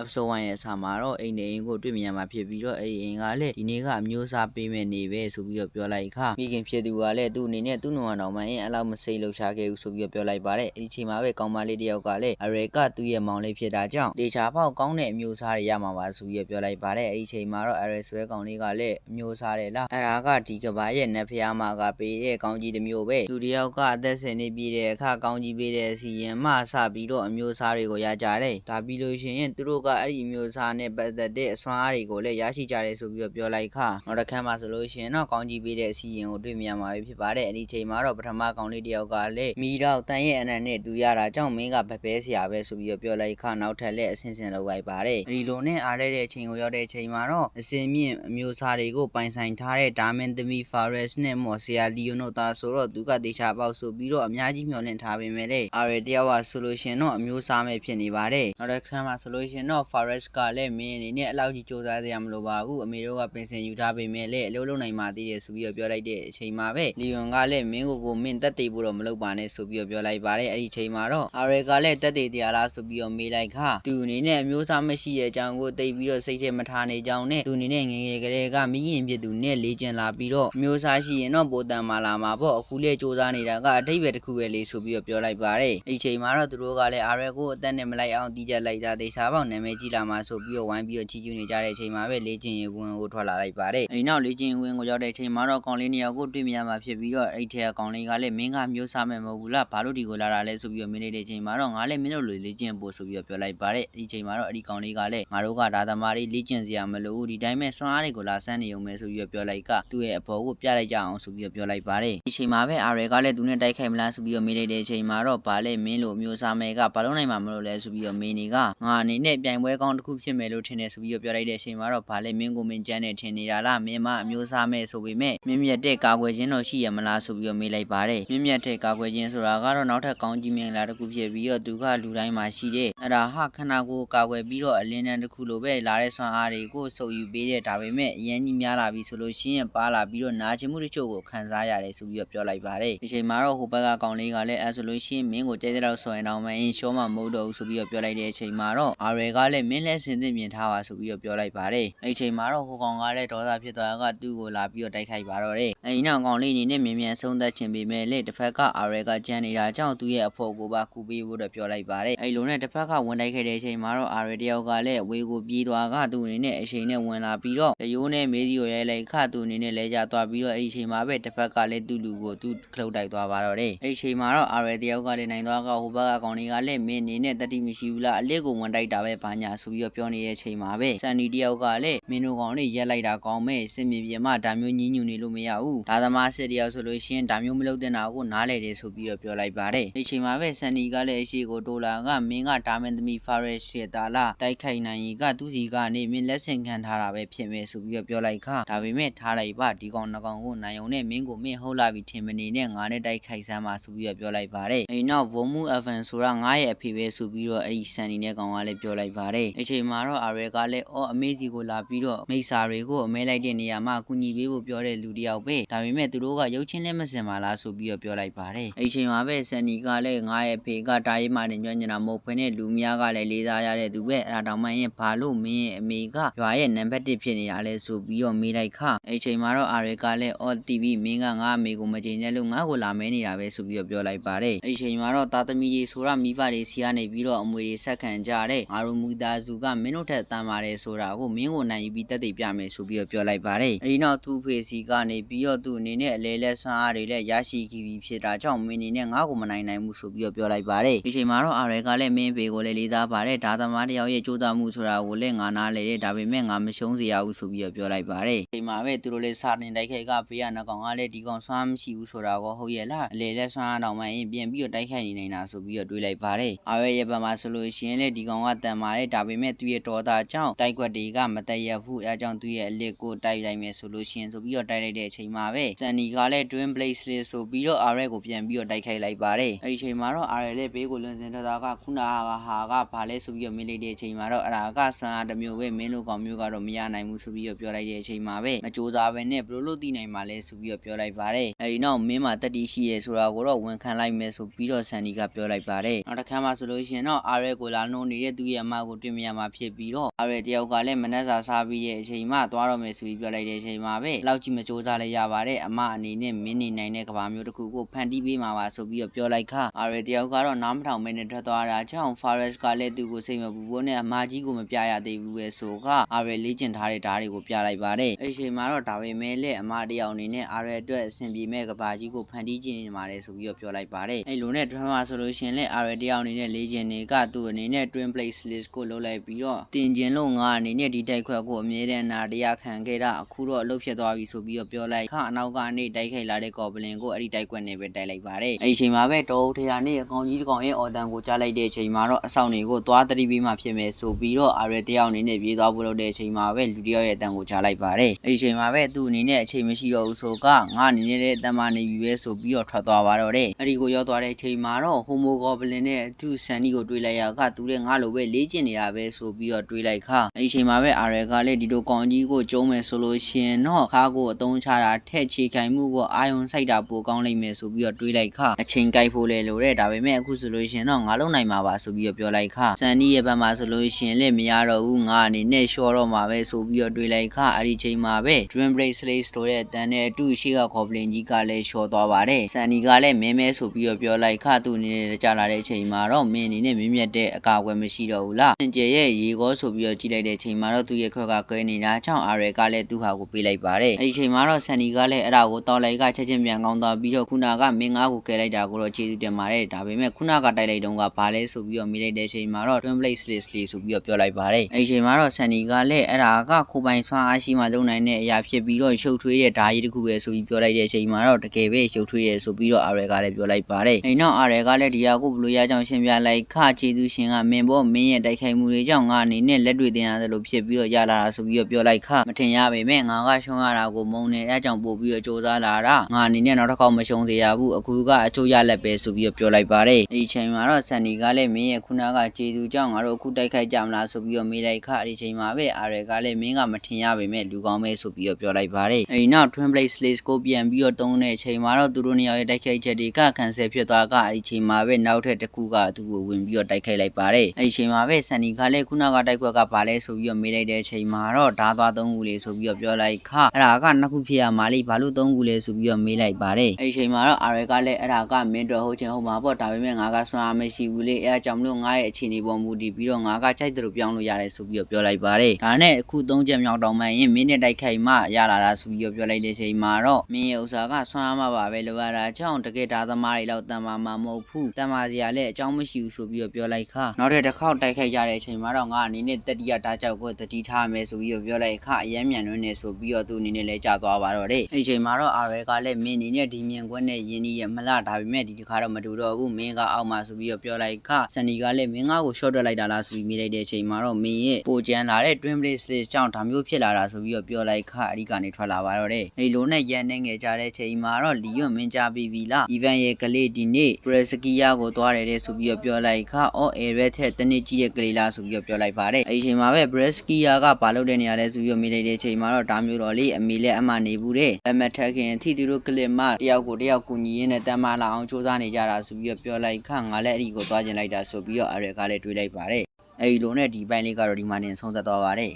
episode 1ရဲ့အစာမှာတော့အိမ်နေအိမ်ကိုတွေ့မြင်ရမှာဖြစ်ပြီးတော့အဲ့ဒီအိမ်ကလည်းဒီနေ့ကအမျိုးအစားပေးမဲ့နေပဲဆိုပြီးတော့ပြောလိုက်ခါမိခင်ဖြစ်သူကလည်းသူ့အနေနဲ့သူ့နုံတော်မှအင်းအဲ့လောက်မစိတ်လှုပ်ရှားခဲ့ဘူးဆိုပြီးတော့ပြောလိုက်ပါတယ်အဲ့ဒီချိန်မှာပဲကောင်းမလေးတစ်ယောက်ကလည်းအရေကသူ့ရဲ့မောင်လေးဖြစ်တာကြောင့်ဒေချာပေါက်ကောင်းတဲ့အမျိုးအစားတွေရမှာပါဆိုပြီးတော့ပြောလိုက်ပါတယ်အဲ့ဒီချိန်မှာတော့အရေဆွဲကောင်လေးကလည်းအမျိုးအစားတယ်လားအဲ့ဒါကဒီကဘာရဲ့နတ်ဖျားမကပေးတဲ့ကောင်းကြီးတစ်မျိုးပဲသူတယောက်ကအသက်ဆယ်နှစ်ပြည့်တဲ့အခါကောင်းကြီးပေးတဲ့အစီရင်မှစပြီးတော့အမျိုးအစားတွေကိုရကြတယ်ဒါပြီးလို့ရှိရင်သူတို့ကအဲ့ဒီအမျိုးအစားနဲ့ပတ်သက်တဲ့အစွမ်းအားတွေကိုလည်းရရှိကြတယ်ဆိုပြီးတော့ပြောလိုက်ခါနောက်တစ်ခါမှဆိုလို့ရှိရင်တော့ကောင်းကြီးပေးတဲ့အစီရင်ကိုတွေ့မြင်မှာဖြစ်ပါတယ်အဲ့ဒီချိန်မှာတော့ပထမကောင်လေးတယောက်ကလည်းမိတော့တန်ရဲ့အနက်နဲ့တူရတာကြောင့်မင်းကဗပဲဆရာပဲဆိုပြီးတော့ပြောလိုက်ခါနောက်ထပ်လည်းအဆင်ဆင်လုပ်လိုက်ပါတယ်ဒီလိုနဲ့အားရတဲ့အချိန်ကိုရောက်တဲ့အချိန်မှာတော့အစင်မြင့်အမျိုးအစားတွေကိုပိုင်ဆိုင်ထားတဲ့ဒါမင်သမီဖာရက်စ်နဲ့မော်ဆီယာလီယိုနိုတာဆိုတော့သူကတေချာပေါက်ဆိုပြီးတော့အများကြီးမျှော်လင့်ထားပေမဲ့လေအားရတယောက်ကဆိုလို့ရှိရင်တော့အမျိုးအစားမဲ့ဖြစ်နေပါတယ်နောက်တစ်ခါမှဆိုလို့ရှိရင်တော့ Forest ကလည်းမင်းအနေနဲ့အလောက်ကြီးစူးစမ်းစရာမလိုပါဘူးအမေတို့ကပင်စင်ယူထားပေမဲ့လည်းအလုပ်လုပ်နိုင်မှသေးတယ်ဆိုပြီးတော့ပြောလိုက်တဲ့အချိန်မှာပဲလီယွန်ကလည်းမင်းကိုကိုမင်းတက်သေးဖို့တော့မလုပ်ပါနဲ့ဆိုပြီးတော့ပြောလိုက်ပါတယ်အဲ့ဒီချိန်မှာတော့အာရယ်ကလည်းတက်သေးတရားလားဆိုပြီးတော့မေးလိုက်ခါသူအနေနဲ့အမျိုးအစားမရှိတဲ့အကြောင်းကိုသိပြီးတော့စိတ်ထဲမထားနေကြောင်းနဲ့သူအနေနဲ့ငငယ်ကလေးကမိရင်ပြသူနဲ့လေ့ကျင့်လာပြီးတော့အမျိုးအစားရှိရင်တော့ပိုတန်မာလာမှာပေါ့အခုလေစူးစမ်းနေတာကအထိပ္ပယ်တစ်ခုပဲလေဆိုပြီးတော့ပြောလိုက်ပါတယ်အဲ့ဒီချိန်မှာတော့သူတို့ကလည်းအာရယ်ကိုအသက်နဲ့မလိုက်အောင်တီးကြလိုက်တာဒေရှာပေါက်နာမည်ကြီးလာမှာဆိုပြီးတော့ဝိုင်းပြီးတော့ချီးကျူးနေကြတဲ့အချိန်မှာပဲလေ့ကျင့်ရေးဝင်ကိုထွက်လာလိုက်ပါတယ်အဲဒီနောက်လေ့ကျင့်ရေးဝင်ကိုရောက်တဲ့အချိန်မှာတော့ကောင်လေးနှစ်ယောက်ကိုတွေ့မြင်မှာဖြစ်ပြီးတော့အဲ့ထက်ကကောင်လေးကလည်းမင်းကမျိုးစားမယ်မဟုတ်ဘူးလားဘာလို့ဒီကိုလာတာလဲဆိုပြီးတော့မင်းနေတဲ့အချိန်မှာတော့ငါလည်းမင်းတို့လိုလေ့ကျင့်ဖို့ဆိုပြီးတော့ပြောလိုက်ပါတယ်အဲ့ဒီချိန်မှာတော့အဲ့ဒီကောင်လေးကလည်းငါတို့ကဒါသမားလေးလေ့ကျင့်စရာမလိုဘူးဒီတိုင်းပဲစွမ်းအားတွေကိုလာစမ်းနေုံပဲဆိုပြီးတော့ပြောလိုက်ကသူ့ရဲ့အဖေကိုပြလိုက်ကြအောင်ဆိုပြီးတော့ပြောလိုက်ပါတယ်ဒီချိန်မှာပဲအာရဲကလည်းသူနဲ့တိုက်ခိုက်မလားဆိုပြီးတော့မေးလိုက်တဲ့အချိန်မှာတော့ဗာလဲမင်းလိုမျိုးစားမယ်ကဘာလို့နိုင်မှာမလို့လဲဆိုပြီးတော့မင်းနေကငါအနေနဲ့ပြိုင်ပွဲကောင်းတစ်ခုဖြစ်မယ်လို့ထင်တယ်ဆိုပြီးတော့ပြောလိုက်တဲ့အချိန်မှာတော့ဗာလဲမင်းကိုမင်းကြမ်းနဲ့ထင်နေတာလားမင်းမအမျိုးစားမယ်ဆိုပေမဲ့မြင့်မြတ်တဲ့ကာကွယ်ခြင်းတော့ရှိရမလားဆိုပြီးတော့မေးလိုက်ပါတယ်မြင့်မြတ်တဲ့ကာကွယ်ခြင်းဆိုတာကတော့နောက်ထပ်ကောင်းကြီးမင်္ဂလာတစ်ခုဖြစ်ပြီးတော့သူကလူတိုင်းမှာရှိတဲ့အဲ့ဒါဟာခန္ဓာကိုယ်ကာကွယ်ပြီးတော့အလင်းတန်းတစ်ခုလိုပဲလာတဲ့ဆွမ်းအားတွေကိုစုပ်ယူပေးတဲ့ဒါပေမဲ့အရင်ကြီးများလာပြီဆိုလို့ရှိရင်ပါလာပြီးတော့နာကျင်မှုတချို့ကိုခံစားရတယ်ဆိုပြီးတော့ပြောလိုက်ပါတယ်ဒီချိန်မှာတော့ဟိုဘက်ကကောင်လေးကလည်းအဲဆိုလို့ရှိရင်မင်းကိုကြဲတဲ့တော့ဆိုရင်တော့မင်းရှောမှမဟုတ်တော့ဘူးဆိုပြီးတော့ပြောလိုက်တဲ့အချိန်မှာတော့အာရယ်ကလည်းမင်းလည်းစင်သင့်မြင်ထားပါဆိုပြီးတော့ပြောလိုက်ပါတယ်အဲ့ချိန်မှာတော့ဟိုကောင်ကလည်းဒေါသဖြစ်သွားကသူ့ကိုလာပြီးတော့တိုက်ခိုက်ပါတော့တယ်အဲ့ဒီနောက်ကောင်လေးအနေနဲ့မြင်မြန်ဆုံးသက်ခြင်းပေမဲ့လေတစ်ဖက်ကအာရယ်ကကြမ်းနေတာကြောင့်သူ့ရဲ့အဖို့ကိုပါကူပေးဖို့တော့ပြောလိုက်ပါတယ်အဲ့လိုနဲ့တစ်ဖက်ကဝင်တိုက်ခဲ့တဲ့အချိန်မှာတော့အာရယ်တယောက်ကလည်းဝေကိုပြေးသွားကသူ့အနေနဲ့အချိန်နဲ့ဝင်လာပြီးတော့တရိုးနဲ့မေးစီကိုရဲလိုက်ခသူ့အနေနဲ့လဲကျသွားပြီးတော့အဲ့ဒီအချိန်မှာပဲတစ်ဖက်ကလည်းသူ့လူကိုသူ့ခလုတ်တိုက်သွားပါတော့တယ်အဲ့ဒီအချိန်မှာတော့အာရယ်တယောက်ကလည်းနိုင်သွားကဟိုဘက်ကကောင်လေးကလည်းမင်းအနေနဲ့တတိမရှိဘူးလားအလေးကိုဝင်တိုက်တာပဲဘာညာဆိုပြီးတော့ပြောနေတဲ့အချိန်မှာပဲစန်နီတယောက်ကလည်းမင်းတို့ကောင်လေးရက်လိုက်တာကောင်းမဲ့စင်မြေပြင်မှာဒါမျိုးညင်းညူနေလို့မရဘူးဒါသမားစစ်တယောက်ဆိုလို့ရှိရင်ဒါမျိုးမလုပ်တဲ့နာကိုနားလေတယ်ဆိုပြီးတော့ပြောလိုက်ပါတယ်ဒီချိန်မှာပဲစန်နီကလည်းအရှိကိုတိုလာကမင်းကဒါမန်သမီဖာရက်ရှေတာလာတိုက်ခိုက်နိုင်ရင်ကသူစီကနေမင်းလက်ဆင့်ခံထားတာပဲဖြစ်မယ်ဆိုပြီးတော့ပြောလိုက်ခါဒါပေမဲ့ထားလိုက်ပါဒီကောင်နှကောင်ကိုနိုင်ုံနဲ့မင်းကိုမင်းဟုတ်လာပြီထင်မနေနဲ့ငါနဲ့တိုက်ခိုက်စမ်းပါဆိုပြီးတော့ပြောလိုက်ပါတယ်အဲဒီနောက်ဗုံမှုအဖန်ဆိုတာငါရဲ့အဖေပဲဆိုပြီးတော့အဲ့ဒီစန်နီနဲ့ကောင်ကလည်းပြောလိုက်ပါတယ်အချိန်မှာတော့အာရဲကလည်းအော်အမေစီကိုလာပြီးတော့မိစ္ဆာတွေကိုအမဲလိုက်တဲ့နေရာမှာကူညီပေးဖို့ပြောတဲ့လူတယောက်ပဲဒါပေမဲ့သူတို့ကရုပ်ချင်းလည်းမစင်ပါလားဆိုပြီးတော့ပြောလိုက်ပါတယ်အဲ့ချိန်မှာပဲစန်နီကလည်းငါရဲ့ဖေကတာရေးမှနေညွှန်နေတာမဟုတ်ဘဲနဲ့လူများကလည်းလေးစားရတဲ့သူပဲအဲ့ဒါတောင်မှရင်ဘာလို့မင်းရဲ့အမေကရွာရဲ့နံပါတ်1ဖြစ်နေတာလဲဆိုပြီးတော့မေးလိုက်ခအဲ့ချိန်မှာတော့အာရဲကလည်းအော် TV မင်းကငါအမေကိုမကြင်တဲ့လို့ငါ့ကိုလာမဲနေတာပဲဆိုပြီးတော့ပြောလိုက်ပါတယ်အဲ့ချိန်မှာတော့တာသမီကြီးဆိုတာမိဘတွေစီကနေပြီးတော့အမွေတွေဆက်ခံကြတဲ့ငါတို့မူသားစုကမင်းတို့ထက်တန်ပါတယ်ဆိုတာကိုမင်းကိုနိုင်ယူပြီးတက်တည်ပြမယ်ဆိုပြီးတော့ပြောလိုက်ပါတယ်အဲဒီနောက်သူ့ဖေစီကနေပြီးတော့သူ့အနေနဲ့အလဲလက်ဆွမ်းအားတွေလည်းရရှိခဲ့ပြီးဖြစ်တာကြောင့်မင်းအနေနဲ့ငါ့ကိုမနိုင်နိုင်ဘူးဆိုပြီးတော့ပြောလိုက်ပါတယ်ဒီချိန်မှာတော့အာရဲကလည်းမင်းဖေကိုလည်းလေးစားပါတယ်ဒါသမားတယောက်ရဲ့ကြိုးစားမှုဆိုတာကိုလည်းငါနားလေတယ်ဒါပေမဲ့ငါမရှုံးစေရဘူးဆိုပြီးတော့ပြောလိုက်ပါတယ်ဒီမှာပဲသူတို့လည်းစာတင်တိုက်ခိုက်ကဖေးရနှကောင်ကလည်းဒီကောင်ဆွမ်းမရှိဘူးဆိုတာကိုဟုတ်ရဲ့လားအလဲလက်ဆွမ်းအားတော့မှရင်ပြန်ပြီးတော့တိုက်ခိုက်နေနိုင်တာဆိုပြီးတော့တွေးလိုက်ပါတယ်အာရဲရဲ့ဘက်မှာဆိုလို့ရှိရင်လည်းဒီကောင်ကတန်ပါတယ်ဒါပေမဲ့သူ့ရဲ့တော်သားကြောင့်တိုက်ကွက်တွေကမတည့်ရဘူးအဲကြောင့်သူ့ရဲ့အလစ်ကိုတိုက်လိုက်မယ်ဆိုလို့ရှိရင်ဆိုပြီးတော့တိုက်လိုက်တဲ့အချိန်မှာပဲစန်နီကလည်း twin blades လေးဆိုပြီးတော့ RL ကိုပြန်ပြီးတော့တိုက်ခိုက်လိုက်ပါတယ်အဲဒီအချိန်မှာတော့ RL လည်းဘေးကိုလွန်စင်ထတာကခုနကဟာကဘာလဲဆိုပြီးတော့မင်းလိုက်တဲ့အချိန်မှာတော့အရာကဆန်အားတစ်မျိုးပဲမင်းတို့ကောင်မျိုးကတော့မရနိုင်ဘူးဆိုပြီးတော့ပြောလိုက်တဲ့အချိန်မှာပဲမကြိုးစားပဲနဲ့ဘယ်လိုလုပ်သိနိုင်မှာလဲဆိုပြီးတော့ပြောလိုက်ပါတယ်အဲဒီနောက်မင်းမှာတက်တီရှိရဲဆိုတာကိုတော့ဝန်ခံလိုက်မယ်ဆိုပြီးတော့ဆန်နီကပြောလိုက်ပါတယ်နောက်တစ်ခါမှဆိုလို့ရှိရင်တော့ RL ကိုလာနှုံးနေတဲ့သူ့ရဲ့အမကိုတွေ့မြင်ရမှာဖြစ်ပြီးတော့အာရယ်တယောက်ကလည်းမနှက်စာစားပြီးတဲ့အချိန်မှသွားတော့မယ်ဆိုပြီးပြောလိုက်တဲ့အချိန်မှာပဲလောက်ကြီးမစူးစမ်းလိုက်ရပါတယ်အမအနေနဲ့မင်းနေနိုင်တဲ့ကဘာမျိုးတစ်ခုကိုဖန်တီးပေးမှာပါဆိုပြီးတော့ပြောလိုက်ခါအာရယ်တယောက်ကတော့နားမထောင်မဲနဲ့ထွက်သွားတာကြောင့် Fares ကလည်းသူ့ကိုစိတ်မပူဖို့နဲ့အမကြီးကိုမပြရသေးဘူးပဲဆိုကအာရယ်လေ့ကျင့်ထားတဲ့ဓာတ်တွေကိုပြလိုက်ပါတယ်အဲ့ဒီအချိန်မှာတော့ဒါပေမဲ့လည်းအမတယောက်အနေနဲ့အာရယ်အတွက်အဆင်ပြေမဲ့ကဘာကြီးကိုဖန်တီးခြင်းနေပါတယ်ဆိုပြီးတော့ပြောလိုက်ပါတယ်အဲ့လိုနဲ့ drama ဆိုလို့ရှိရင်လည်းအာရယ်တယောက်အနေနဲ့လေ့ကျင့်တွေကသူ့အနေနဲ့ twin plate list ကိုလုပ်လိုက်ပြီးတော့တင်ကျင်လို့ငါအနေနဲ့ဒီတိုက်ခွက်ကိုအမြဲတမ်းနာတရားခံခဲ့တာအခုတော့အလုပ်ဖြစ်သွားပြီဆိုပြီးတော့ပြောလိုက်ခအနောက်ကနေတိုက်ခိုက်လာတဲ့ကော်ဘလင်ကိုအဲ့ဒီတိုက်ခွက်နဲ့ပဲတိုက်လိုက်ပါတယ်အဲ့ဒီအချိန်မှာပဲတောထေယာနဲ့အကောင်ကြီးတစ်ကောင်ရဲ့အော်တန်ကိုကြားလိုက်တဲ့အချိန်မှာတော့အဆောင်တွေကိုသွားတတိပေးမှဖြစ်မယ်ဆိုပြီးတော့အာရယ်တယောက်အနေနဲ့ပြေးသွားဖို့လုပ်တဲ့အချိန်မှာပဲလူတယောက်ရဲ့အတန်ကိုကြားလိုက်ပါတယ်အဲ့ဒီအချိန်မှာပဲသူ့အနေနဲ့အချိန်မရှိတော့ဘူးဆိုကငါအနေနဲ့လည်းအတန်မာနေပြီပဲဆိုပြီးတော့ထွက်သွားပါတော့တယ်အဲ့ဒီကိုရောက်သွားတဲ့အချိန်မှာတော့ဟိုမိုကော်ဘလင်နဲ့သူ့ဆန်နီကိုတွေးလိုက်ရကသူတဲ့ငါလိုပဲလေ့ကျင့်နေတာပဲဆိုပြီးတော့တွေးလိုက်ခအဲ့ဒီအချိန်မှာပဲအာရယ်ကလည်းဒီလိုကောင်ကြီးကိုကျုံးမယ်ဆိုလို့ရှိရင်တော့ခါကိုအတုံးချတာထက်ချေခိုင်မှုကိုအာယုံစိုက်တာပိုကောင်းလိမ့်မယ်ဆိုပြီးတော့တွေးလိုက်ခအချိန်ကြိုက်ဖို့လေလို့တဲ့ဒါပေမဲ့အခုဆိုလို့ရှိရင်တော့ငါလုံနိုင်မှာပါဆိုပြီးတော့ပြောလိုက်ခဆန်နီရဲ့ဘက်မှာဆိုလို့ရှိရင်လည်းမရတော့ဘူးငါအနေနဲ့ရှော့တော့မှာပဲဆိုပြီးတော့တွေးလိုက်ခအဲ့ဒီချိန်မှာပဲ Dream Bracelet ဆိုတဲ့တန်တဲ့အတူရှိက Goblin ကြီးကလည်းရှော့သွားပါတယ်ဆန်နီကလည်းမဲမဲဆိုပြီးတော့ပြောလိုက်ခသူအနေနဲ့ကြာလာတဲ့အချိန်မှာတော့မင်းအနေနဲ့မြင့်မြတ်တဲ့အကာအကွယ်မရှိတော့ဘူးလားစင်ကြယ်ရဲ့ရေကောဆိုပြီးတော့ကြည့်လိုက်တဲ့အချိန်မှာတော့သူ့ရဲ့ခွက်ကကွဲနေတာကြောင့်အာရယ်ကလည်းသူ့ဟာကိုပေးလိုက်ပါတယ်အဲ့ဒီချိန်မှာတော့ဆန်နီကလည်းအဲ့ဒါကိုတောင်းလိုက်ကချက်ချင်းပြန်ကောင်းသွားပြီးတော့ခုနကမင်းငါးကိုကဲလိုက်တာကိုတော့ကျေးဇူးတင်ပါတယ်ဒါပေမဲ့ခုနကတိုက်လိုက်တုန်းကဘာလဲဆိုပြီးတော့မိလိုက်တဲ့အချိန်မှာတော့ twin blade slit slit ဆိုပြီးတော့ပြောလိုက်ပါတယ်အဲ့ဒီချိန်မှာတော့ဆန်နီကလည်းအဲ့ဒါကခိုပိုင်ဆွမ်းအားရှိမှလုံနိုင်တဲ့အရာဖြစ်ပြီးတော့ရှုပ်ထွေးတဲ့ဓာကြီးတစ်ခုပဲဆိုပြီးပြောလိုက်တဲ့အချိန်မှာတော့တကယ်ပဲရှုပ်ထွေးတယ်ဆိုပြီးတော့အာရယ်ကလည်းပြောလိုက်ပါတယ်အဲ့နောက်အာရယ်ကလည်းဒီဟာကိုဘလို့ရကြောင်ရှင်းပြလိုက်ခကျေးဇူးရှင်ကမင်းဘောမင်းရဲ့တိုက်ခိုက်မှုတွေကြောင့်ငါအနေနဲ့လက်တွေ့တင်ရတယ်လို့ဖြစ်ပြီးတော့ရလာတာဆိုပြီးတော့ပြောလိုက်ခမထင်ရပေမဲ့ငါကရှုံးရတာကိုမုံနေအဲကြောင့်ပို့ပြီးတော့စူးစမ်းလာတာငါအနေနဲ့နောက်တစ်ခေါက်မရှုံးသေးရဘူးအခုကအချို့ရလက်ပဲဆိုပြီးတော့ပြောလိုက်ပါတယ်ဒီချိန်မှာတော့ဆန်နီကလည်းမင်းရဲ့ခုနကကျေးဇူးကြောင့်ငါတို့အခုတိုက်ခိုက်ကြမလားဆိုပြီးတော့မေးလိုက်ခဒီချိန်မှာပဲအာရယ်ကလည်းမင်းကမထင်ရပေမဲ့လူကောင်းပဲဆိုပြီးတော့ပြောလိုက်ပါတယ်အဲဒီနောက် twin blade slash ကိုပြန်ပြီးတော့တုံးတဲ့အချိန်မှာတော့သူတို့နှစ်ယောက်ရဲ့တိုက်ခိုက်ချက်တွေကကန်ဆယ်ဖြစ်သွားကအဲဒီချိန်မှာပဲနောက်ထပ်တစ်ခုကသူ့ကိုဝင်ပြီးတော့တိုက်ခိုက်လိုက်ပါတယ်အဲဒီချိန်မှာပဲဆန်နီကလည်းခုနကတိုက်ခွက်ကဘာလဲဆိုပြီးတော့မေးလိုက်တဲ့အချိန်မှာတော့ဓာသွားသုံးခုလေးဆိုပြီးတော့ပြောလိုက်ခအဲ့ဒါကနှစ်ခုဖြစ်ရမှာလေဘာလို့သုံးခုလဲဆိုပြီးတော့မေးလိုက်ပါတယ်အဲဒီချိန်မှာတော့အာရယ်ကလည်းအဲ့ဒါကမင်းတော်ဟုတ်ချင်ဟုတ်မှာပေါ့ဒါပေမဲ့ငါကစွမ်းအားမရှိဘူးလေအဲ့ဒါကြောင့်မလို့ငါရဲ့အခြေအနေပေါ်မူတည်ပြီးတော့ငါကကြိုက်တယ်လို့ပြောင်းလို့ရတယ်ဆိုပြီးတော့ပြောလိုက်ပါတယ်ဒါနဲ့အခုသုံးချက်မြောက်တောင်မှရင်မင်းနဲ့တိုက်ခိုက်မှရလာတာဆိုပြီးတော့ပြောလိုက်တဲ့ချိန်မှာတော့မင်းရဲ့ဥစ္စာကစွမ်းအားမပါပဲလိုရတာကြောင့်တကယ်ဒါသမားတွေလောက်တန်မာမှာမဟုတ်ဘူးတန်မာစရာလည်းအကြောင်းမရှိဘူးဆိုပြီးတော့ပြောလိုက်ခနောက်တဲ့တစ်ခေါက်တိုက်ခိုက်ကြတဲ့အချိန်မှာတော့ငါအနေနဲ့တတိယတားကြောက်ကိုတတိထားမယ်ဆိုပြီးတော့ပြောလိုက်ခအယမ်းမြန်လွန်းနေဆိုပြီးတော့သူအနေနဲ့လည်းကြာသွားပါတော့တယ်အဲ့ဒီချိန်မှာတော့အာရယ်ကလည်းမင်းအနေနဲ့ဒီမြင်ကွက်နဲ့ယင်းဒီရဲ့မလားဒါပေမဲ့ဒီတစ်ခါတော့မတူတော့ဘူးမင်းကအောက်မှာဆိုပြီးတော့ပြောလိုက်ခစန်နီကလည်းမင်းငါ့ကို short တက်လိုက်တာလားဆိုပြီးမိလိုက်တဲ့အချိန်မှာတော့မင်းရဲ့ပိုကျန်လာတဲ့ twin blade slash ကြောင့်ဒါမျိုးဖြစ်လာတာဆိုပြီးတော့ပြောလိုက်ခအဒီကနေထွက်လာပါတော့တယ်အဲ့လိုနဲ့ရန်နေငယ်ကြတဲ့ချိန်မှာတော့လီယွန်မင်းကြပြီးပြီလား event ရဲ့ကလေးဒီနေ့ preskia ကိုသွားတယ်တဲ့ဆိုပြီးတော့ပြောလိုက်ခအော် area ထက်တနစ်ကြီးရဲ့ကလေးလားဆိုပြီးတော့ပြောလိုက်ပါတယ်အဲ့ဒီချိန်မှာပဲ preskia ကဘာလုပ်တဲ့နေရာလဲဆိုပြီးတော့မိလိုက်တဲ့ချိန်မှာတော့ဒါမျိုးတော့လေအမေလည်းအမှနေဘူးတဲ့လက်မထက်ခင်ထိသူတို့ကလစ်မတယောက်ကိုတယောက်ကူညီရင်းနဲ့တမ်းမလာအောင်စူးစမ်းနေကြတာဆိုပြီးတော့ပြောလိုက်ခငါလည်းအဲ့ဒီကိုသွားကျင်လိုက်တာဆိုပြီးတော့အရယ်ကလည်းတွေးလိုက်ပါတယ်အဲ့ဒီလိုနဲ့ဒီပိုင်းလေးကတော့ဒီမှာတင်ဆုံးသက်သွားပါတယ်